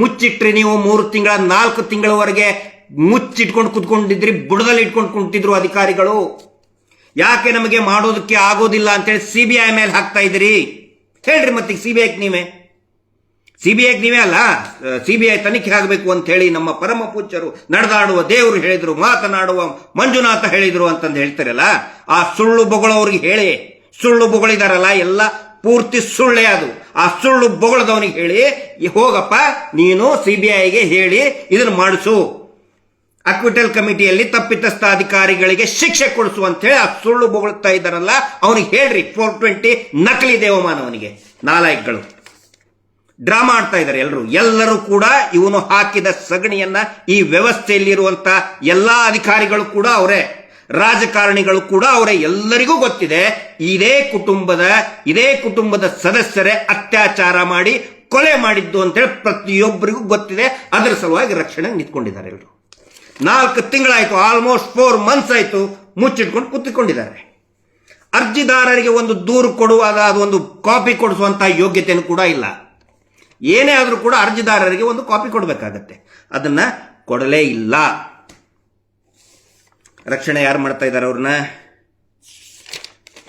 ಮುಚ್ಚಿಟ್ರಿ ನೀವು ಮೂರು ತಿಂಗಳ, ನಾಲ್ಕು ತಿಂಗಳವರೆಗೆ ಮುಚ್ಚಿಟ್ಕೊಂಡು ಕುತ್ಕೊಂಡಿದ್ರಿ, ಬುಡದಲ್ಲಿ ಇಟ್ಕೊಂಡು ಕುಂತಿದ್ರು ಅಧಿಕಾರಿಗಳು? ಯಾಕೆ ನಮಗೆ ಮಾಡೋದಕ್ಕೆ ಆಗೋದಿಲ್ಲ ಅಂತೇಳಿ ಸಿಬಿಐ ಮೇಲೆ ಹಾಕ್ತಾ ಇದ್ದೀರಿ? ಹೇಳ್ರಿ ಮತ್ತೆ ಸಿಬಿಐ ನೀವೇ. ಸಿಬಿಐ ನೀವೇ ಅಲ್ಲ ಸಿಬಿಐ ತನಿಖೆ ಆಗಬೇಕು ಅಂತ ಹೇಳಿ ನಮ್ಮ ಪರಮ ಪೂಜ್ಯರು ನಡೆದಾಡುವ ದೇವರು ಹೇಳಿದ್ರು, ಮಾತನಾಡುವ ಮಂಜುನಾಥ ಹೇಳಿದ್ರು ಅಂತಂದು ಹೇಳ್ತಾರಲ್ಲ, ಆ ಸುಳ್ಳು ಬೊಗಳವ್ರಿಗೆ ಹೇಳಿ, ಸುಳ್ಳು ಬೊಗಳಿದಾರಲ್ಲ ಎಲ್ಲ, ಪೂರ್ತಿ ಸುಳ್ಳೇ ಅದು. ಆ ಸುಳ್ಳು ಬೊಗಳದವನಿಗೆ ಹೇಳಿ, "ಈ ಹೋಗಪ್ಪ, ನೀನು ಸಿಬಿಐಗೆ ಹೇಳಿ ಇದನ್ನು ಮಾಡಿಸು. ಅಕ್ವಿಟಲ್ ಕಮಿಟಿಯಲ್ಲಿ ತಪ್ಪಿತಸ್ಥ ಅಧಿಕಾರಿಗಳಿಗೆ ಶಿಕ್ಷೆ ಕೊಡಿಸು ಅಂತ ಹೇಳಿ ಆ ಸುಳ್ಳು ಬೊಗಳ್ತಾ ಇದ್ದಾರಲ್ಲ, ಅವನಿಗೆ ಹೇಳ್ರಿ ಫೋರ್ ಟ್ವೆಂಟಿ ನಕಲಿ ದೇವಮಾನವನಿಗೆ ನಾಲಾಯಕ್ಗಳು. ಡ್ರಾಮಾ ಮಾಡ್ತಾ ಇದ್ದಾರೆ ಎಲ್ಲರೂ ಎಲ್ಲರೂ ಕೂಡ ಇವನು ಹಾಕಿದ ಸಗಣಿಯನ್ನ ಈ ವ್ಯವಸ್ಥೆಯಲ್ಲಿರುವಂತ ಎಲ್ಲಾ ಅಧಿಕಾರಿಗಳು ಕೂಡ ಅವರೇ. ರಾಜಕಾರಣಿಗಳು ಕೂಡ ಅವರೇ. ಎಲ್ಲರಿಗೂ ಗೊತ್ತಿದೆ, ಇದೇ ಕುಟುಂಬದ ಇದೇ ಕುಟುಂಬದ ಸದಸ್ಯರೇ ಅತ್ಯಾಚಾರ ಮಾಡಿ ಕೊಲೆ ಮಾಡಿದ್ದು ಅಂತೇಳಿ ಪ್ರತಿಯೊಬ್ಬರಿಗೂ ಗೊತ್ತಿದೆ. ಅದರ ಸಲುವಾಗಿ ರಕ್ಷಣೆ ನಿಂತ್ಕೊಂಡಿದ್ದಾರೆ ಎಲ್ಲರೂ ನಾಲ್ಕು ತಿಂಗಳಾಯ್ತು ಆಲ್ಮೋಸ್ಟ್ ಫೋರ್ ಮಂತ್ಸ್ ಆಯ್ತು ಮುಚ್ಚಿಟ್ಕೊಂಡು ಕುತ್ತಿಕೊಂಡಿದ್ದಾರೆ ಅರ್ಜಿದಾರರಿಗೆ ಒಂದು ದೂರು ಕೊಡುವಾಗ ಅದು ಒಂದು ಕಾಪಿ ಕೊಡಿಸುವಂತಹ ಯೋಗ್ಯತೆಯನ್ನು ಕೂಡ ಇಲ್ಲ. ಏನೇ ಆದರೂ ಕೂಡ ಅರ್ಜಿದಾರರಿಗೆ ಒಂದು ಕಾಪಿ ಕೊಡಬೇಕಾಗತ್ತೆ. ಅದನ್ನ ಕೊಡಲೇ ಇಲ್ಲ. ರಕ್ಷಣೆ ಯಾರು ಮಾಡ್ತಾ ಇದ್ದಾರೆ ಅವ್ರನ್ನ?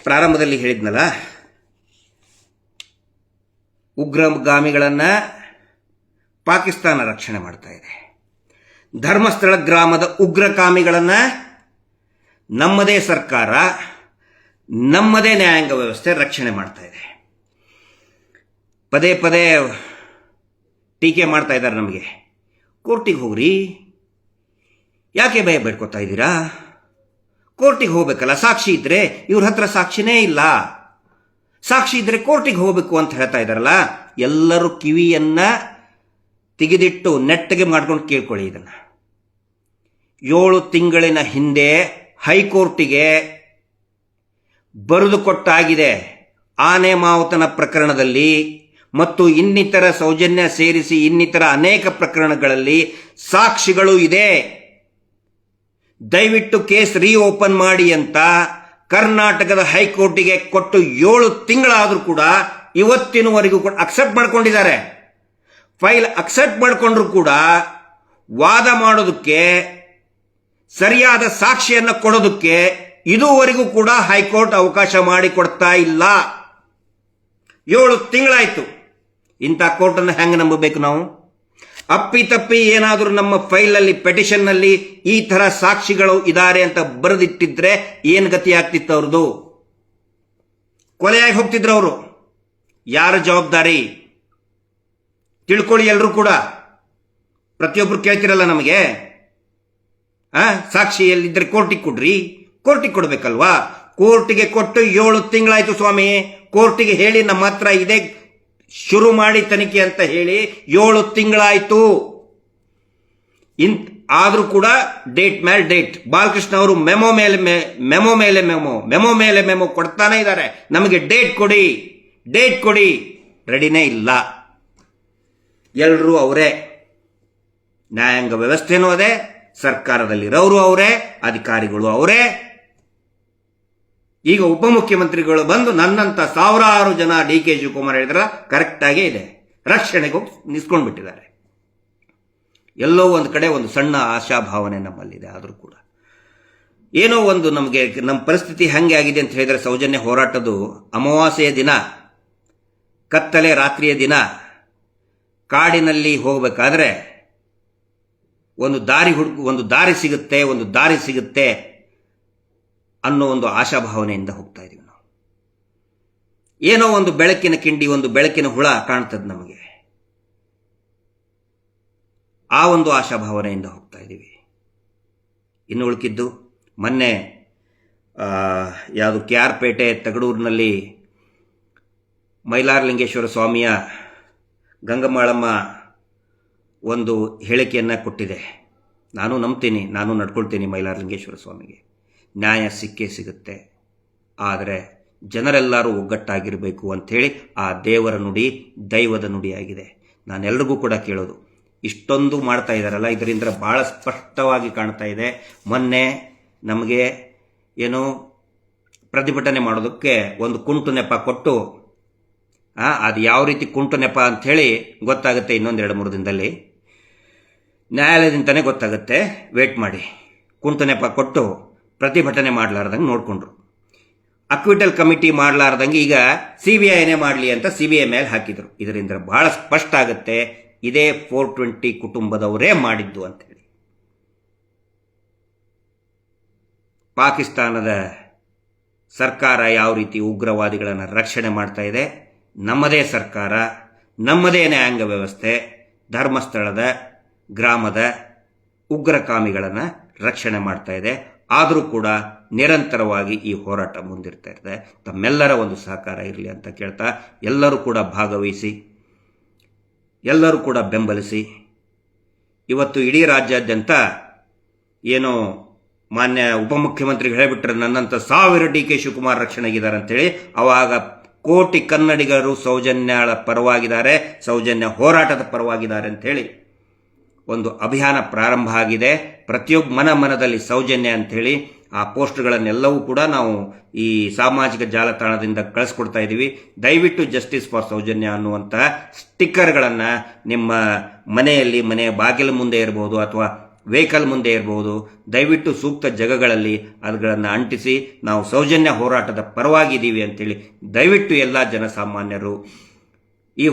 ಪ್ರಾರಂಭದಲ್ಲಿ ಹೇಳಿದ್ನಲ್ಲ? ಉಗ್ರಗಾಮಿಗಳನ್ನ ಪಾಕಿಸ್ತಾನ ರಕ್ಷಣೆ ಮಾಡ್ತಾ ಇದೆ. ಧರ್ಮಸ್ಥಳ ಗ್ರಾಮದ ಉಗ್ರಕಾಮಿಗಳನ್ನ ನಮ್ಮದೇ ಸರ್ಕಾರ, ನಮ್ಮದೇ ನ್ಯಾಯಾಂಗ ವ್ಯವಸ್ಥೆ ರಕ್ಷಣೆ ಮಾಡ್ತಾ ಇದೆ. ಪದೇ ಪದೇ ಟೀಕೆ ಮಾಡ್ತಾ ಇದ್ದಾರೆ ನಮಗೆ. ಕೋರ್ಟಿಗೆ ಹೋಗ್ರಿ. ಯಾಕೆ ಭಯ ಬೇಡ್ಕೊತಾ ಇದ್ದೀರಾ? ಕೋರ್ಟಿಗೆ ಹೋಗ್ಬೇಕಲ್ಲ, ಸಾಕ್ಷಿ ಇದ್ರೆ ಇವ್ರ ಹತ್ರ ಸಾಕ್ಷಿನೇ ಇಲ್ಲ. ಸಾಕ್ಷಿ ಇದ್ರೆ ಕೋರ್ಟಿಗೆ ಹೋಗ್ಬೇಕು ಅಂತ ಹೇಳ್ತಾ ಇದ್ದಾರಲ್ಲ, ಎಲ್ಲರೂ ಕಿವಿಯನ್ನ ತೆಗೆದಿಟ್ಟು ನೆಟ್ಟಗೆ ಮಾಡ್ಕೊಂಡು ಕೇಳ್ಕೊಳ್ಳಿ ಇದನ್ನ. ಏಳು ತಿಂಗಳಿನ ಹಿಂದೆ ಹೈಕೋರ್ಟಿಗೆ ಬರೆದು ಕೊಟ್ಟಾಗಿದೆ. ಆನೆ ಮಾವುತನ ಪ್ರಕರಣದಲ್ಲಿ ಮತ್ತು ಇನ್ನಿತರ ಸೌಜನ್ಯ ಸೇರಿಸಿ ಇನ್ನಿತರ ಅನೇಕ ಪ್ರಕರಣಗಳಲ್ಲಿ ಸಾಕ್ಷಿಗಳು ಇದೆ. ದಯವಿಟ್ಟು ಕೇಸ್ ರೀಓಪನ್ ಮಾಡಿ ಅಂತ ಕರ್ನಾಟಕದ ಹೈಕೋರ್ಟಿಗೆ ಕೊಟ್ಟು ಏಳು ತಿಂಗಳಾದರೂ ಕೂಡ ಇವತ್ತಿನವರೆಗೂ ಕೂಡ ಅಕ್ಸೆಪ್ಟ್ ಮಾಡ್ಕೊಂಡಿದ್ದಾರೆ. ಫೈಲ್ ಅಕ್ಸೆಪ್ಟ್ ಮಾಡಿಕೊಂಡ್ರು ಕೂಡ ವಾದ ಮಾಡೋದಕ್ಕೆ, ಸರಿಯಾದ ಸಾಕ್ಷಿಯನ್ನು ಕೊಡೋದಕ್ಕೆ ಇದುವರೆಗೂ ಕೂಡ ಹೈಕೋರ್ಟ್ ಅವಕಾಶ ಮಾಡಿಕೊಡ್ತಾ ಇಲ್ಲ. ಏಳು ತಿಂಗಳಾಯ್ತು. ಇಂಥ ಕೋರ್ಟನ್ನು ಹೆಂಗೆ ನಂಬಬೇಕು ನಾವು? ಅಪ್ಪಿ ತಪ್ಪಿ ಏನಾದರೂ ನಮ್ಮ ಫೈಲಲ್ಲಿ, ಪೆಟಿಷನ್ನಲ್ಲಿ ಈ ತರ ಸಾಕ್ಷಿಗಳು ಇದ್ದಾರೆ ಅಂತ ಬರೆದಿಟ್ಟಿದ್ರೆ ಏನು ಗತಿ ಆಗ್ತಿತ್ತು ಅವ್ರದ್ದು? ಕೊಲೆಯಾಗಿ ಹೋಗ್ತಿದ್ರು ಅವರು. ಯಾರ ಜವಾಬ್ದಾರಿ? ತಿಳ್ಕೊಳ್ಳಿ ಎಲ್ಲರೂ ಕೂಡ. ಪ್ರತಿಯೊಬ್ಬರು ಕೇಳ್ತಿರಲ್ಲ ನಮಗೆ. ಆ ಸಾಕ್ಷಿ ಎಲ್ಲಿದ್ರೆ ಕೋರ್ಟಿಗೆ ಕೊಡ್ರಿ. ಕೋರ್ಟಿಗೆ ಕೊಡ್ಬೇಕಲ್ವಾ? ಕೋರ್ಟಿಗೆ ಕೊಟ್ಟು ಏಳು ತಿಂಗಳಾಯ್ತು ಸ್ವಾಮಿ. ಕೋರ್ಟಿಗೆ ಹೇಳಿ ನಮ್ಮ ಹತ್ರ ಇದೆ ಶುರು ಮಾಡಿ ತನಿಖೆ ಅಂತ ಹೇಳಿ ಏಳು ತಿಂಗಳಾಯಿತು. ಇನ್ ಆದ್ರೂ ಕೂಡ ಡೇಟ್ ಮೇಲೆ ಡೇಟ್. ಬಾಲಕೃಷ್ಣ ಅವರು ಮೆಮೊ ಮೇಲೆ ಮೆಮೊ ಮೇಲೆ ಮೆಮೊ ಮೆಮೊ ಮೇಲೆ ಮೆಮೊ ಕೊಡ್ತಾನೆ ಇದ್ದಾರೆ. ನಮಗೆ ಡೇಟ್ ಕೊಡಿ ಡೇಟ್ ಕೊಡಿ. ರೆಡಿನೇ ಇಲ್ಲ. ಎಲ್ಲರೂ ಅವರೇ. ನ್ಯಾಯಾಂಗ ವ್ಯವಸ್ಥೆನೂ ಅದೇ, ಸರ್ಕಾರದಲ್ಲಿರೋರು ಅವರೇ, ಅಧಿಕಾರಿಗಳು ಅವರೇ. ಈಗ ಉಪಮುಖ್ಯಮಂತ್ರಿಗಳು ಬಂದು ನನ್ನಂತ ಸಾವಿರಾರು ಜನ ಡಿ ಕೆ ಶಿವಕುಮಾರ್ ಹೇಳಿದ್ರ ಕರೆಕ್ಟ್ ಆಗೇ ಇದೆ. ರಕ್ಷಣೆಗೆ ನಿಸ್ಕೊಂಡು ಬಿಟ್ಟಿದ್ದಾರೆ ಎಲ್ಲೋ ಒಂದು ಕಡೆ ಒಂದು ಸಣ್ಣ ಆಶಾಭಾವನೆ ನಮ್ಮಲ್ಲಿದೆ, ಆದರೂ ಕೂಡ. ಏನೋ ಒಂದು ನಮಗೆ ನಮ್ಮ ಪರಿಸ್ಥಿತಿ ಹೆಂಗೆ ಆಗಿದೆ ಅಂತ ಹೇಳಿದ್ರೆ ಸೌಜನ್ಯ ಹೋರಾಟದ್ದು ಅಮಾವಾಸ್ಯೆಯ ದಿನ, ಕತ್ತಲೆ ರಾತ್ರಿಯ ದಿನ, ಕಾಡಿನಲ್ಲಿ ಹೋಗಬೇಕಾದ್ರೆ ಒಂದು ದಾರಿ ಹುಡುಕು ಒಂದು ದಾರಿ ಸಿಗುತ್ತೆ, ಒಂದು ದಾರಿ ಸಿಗುತ್ತೆ. ಅನ್ನೋ ಒಂದು ಆಶಾಭಾವನೆಯಿಂದ ಹೋಗ್ತಾ ಇದೀವಿ ನಾವು. ಏನೋ ಒಂದು ಬೆಳಕಿನ ಕಿಂಡಿ, ಒಂದು ಬೆಳಕಿನ ಹುಳ ಕಾಣ್ತದೆ ನಮಗೆ. ಆ ಒಂದು ಆಶಾಭಾವನೆಯಿಂದ ಹೋಗ್ತಾ ಇದ್ದೀವಿ ಇನ್ನು ಉಳ್ಕಿದ್ದು, ಮೊನ್ನೆ ಯಾವುದು ಕೆ ಆರ್ ಪೇಟೆ ತಗಡೂರಿನಲ್ಲಿ ಮೈಲಾರಲಿಂಗೇಶ್ವರ ಸ್ವಾಮಿಯ ಗಂಗಮಾಳಮ್ಮ ಒಂದು ಹೇಳಿಕೆಯನ್ನು ಕೊಟ್ಟಿದೆ. ನಾನು ನಂಬ್ತೀನಿ, ನಾನು ನಡ್ಕೊಳ್ತೀನಿ ಮೈಲಾರಲಿಂಗೇಶ್ವರ ಸ್ವಾಮಿಗೆ. ನ್ಯಾಯ ಸಿಕ್ಕೇ ಸಿಗುತ್ತೆ. ಆದರೆ ಜನರೆಲ್ಲರೂ ಒಗ್ಗಟ್ಟಾಗಿರಬೇಕು ಅಂಥೇಳಿ ಆ ದೇವರ ನುಡಿ ದೈವದ ನುಡಿಯಾಗಿದೆ. ನಾನೆಲ್ರಿಗೂ ಕೂಡ ಕೇಳೋದು. ಇಷ್ಟೊಂದು ಮಾಡ್ತಾ ಇದ್ದಾರಲ್ಲ ಇದರಿಂದ ಭಾಳ ಸ್ಪಷ್ಟವಾಗಿ ಕಾಣ್ತಾ ಇದೆ. ಮೊನ್ನೆ ನಮಗೆ ಏನು ಪ್ರತಿಭಟನೆ ಮಾಡೋದಕ್ಕೆ ಒಂದು ಕುಂಟು ನೆಪ ಕೊಟ್ಟು ಅದು ಯಾವ ರೀತಿ ಕುಂಟು ನೆಪ ಅಂಥೇಳಿ ಗೊತ್ತಾಗುತ್ತೆ ಇನ್ನೊಂದೆರಡು ಮೂರು ದಿನದಲ್ಲಿ. ನ್ಯಾಯಾಲಯದಿಂದನೇ ಗೊತ್ತಾಗುತ್ತೆ. ವೇಟ್ ಮಾಡಿ. ಕುಂಟು ನೆಪ ಕೊಟ್ಟು ಪ್ರತಿಭಟನೆ ಮಾಡಲಾರ್ದಂಗೆ ನೋಡಿಕೊಂಡ್ರು. ಅಕ್ವಿಟಲ್ ಕಮಿಟಿ ಮಾಡಲಾರ್ದಂಗೆ ಈಗ ಸಿ ಬಿ ಐನೇ ಮಾಡಲಿ ಅಂತ ಸಿ ಬಿ ಐ ಮೇಲೆ ಹಾಕಿದರು. ಇದರಿಂದ ಬಹಳ ಸ್ಪಷ್ಟ ಆಗುತ್ತೆ, ಇದೇ ಫೋರ್ ಟ್ವೆಂಟಿ ಕುಟುಂಬದವರೇ ಮಾಡಿದ್ದು ಅಂತೇಳಿ. ಪಾಕಿಸ್ತಾನದ ಸರ್ಕಾರ ಯಾವ ರೀತಿ ಉಗ್ರವಾದಿಗಳನ್ನು ರಕ್ಷಣೆ ಮಾಡ್ತಾ ಇದೆ, ನಮ್ಮದೇ ಸರ್ಕಾರ, ನಮ್ಮದೇ ನ್ಯಾಯಾಂಗ ವ್ಯವಸ್ಥೆ, ಧರ್ಮಸ್ಥಳದ, ಗ್ರಾಮದ ಉಗ್ರಕಾಮಿಗಳನ್ನು ರಕ್ಷಣೆ ಮಾಡ್ತಾ ಇದೆ. ಆದರೂ ಕೂಡ ನಿರಂತರವಾಗಿ ಈ ಹೋರಾಟ ಮುಂದಿರ್ತಾ ಇರ್ತದೆ. ತಮ್ಮೆಲ್ಲರ ಒಂದು ಸಹಕಾರ ಇರಲಿ ಅಂತ ಕೇಳ್ತಾ ಎಲ್ಲರೂ ಕೂಡ ಭಾಗವಹಿಸಿ, ಎಲ್ಲರೂ ಕೂಡ ಬೆಂಬಲಿಸಿ, ಇವತ್ತು ಇಡೀ ರಾಜ್ಯಾದ್ಯಂತ ಏನು ಮಾನ್ಯ ಉಪಮುಖ್ಯಮಂತ್ರಿ ಹೇಳಿಬಿಟ್ರೆ ನನ್ನಂತ ಸಾವಿರ ಡಿ ಕೆ ಶಿವಕುಮಾರ್ ರಕ್ಷಣೆಗಿದ್ದಾರೆ ಅಂತೇಳಿ ಅವಾಗ ಕೋಟಿ ಕನ್ನಡಿಗರು ಸೌಜನ್ಯಳ ಪರವಾಗಿದ್ದಾರೆ, ಸೌಜನ್ಯ ಹೋರಾಟದ ಪರವಾಗಿದ್ದಾರೆ ಅಂತೇಳಿ ಒಂದು ಅಭಿಯಾನ ಪ್ರಾರಂಭ ಆಗಿದೆ. ಪ್ರತಿಯೊಬ್ಬ ಮನ ಮನದಲ್ಲಿ ಸೌಜನ್ಯ ಅಂಥೇಳಿ ಆ ಪೋಸ್ಟ್ಗಳನ್ನೆಲ್ಲವೂ ಕೂಡ ನಾವು ಈ ಸಾಮಾಜಿಕ ಜಾಲತಾಣದಿಂದ ಕಳಿಸ್ಕೊಡ್ತಾ ಇದ್ದೀವಿ. ದಯವಿಟ್ಟು ಜಸ್ಟಿಸ್ ಫಾರ್ ಸೌಜನ್ಯ ಅನ್ನುವಂಥ ಸ್ಟಿಕ್ಕರ್ಗಳನ್ನು ನಿಮ್ಮ ಮನೆಯಲ್ಲಿ ಮನೆಯ ಬಾಗಿಲ ಮುಂದೆ ಇರಬಹುದು ಅಥವಾ ವೆಹಿಕಲ್ ಮುಂದೆ ಇರಬಹುದು ದಯವಿಟ್ಟು ಸೂಕ್ತ ಜಗಗಳಲ್ಲಿ ಅದುಗಳನ್ನು ಅಂಟಿಸಿ, ನಾವು ಸೌಜನ್ಯ ಹೋರಾಟದ ಪರವಾಗಿದ್ದೀವಿ ಅಂತೇಳಿ ದಯವಿಟ್ಟು ಎಲ್ಲ ಜನಸಾಮಾನ್ಯರು ಈ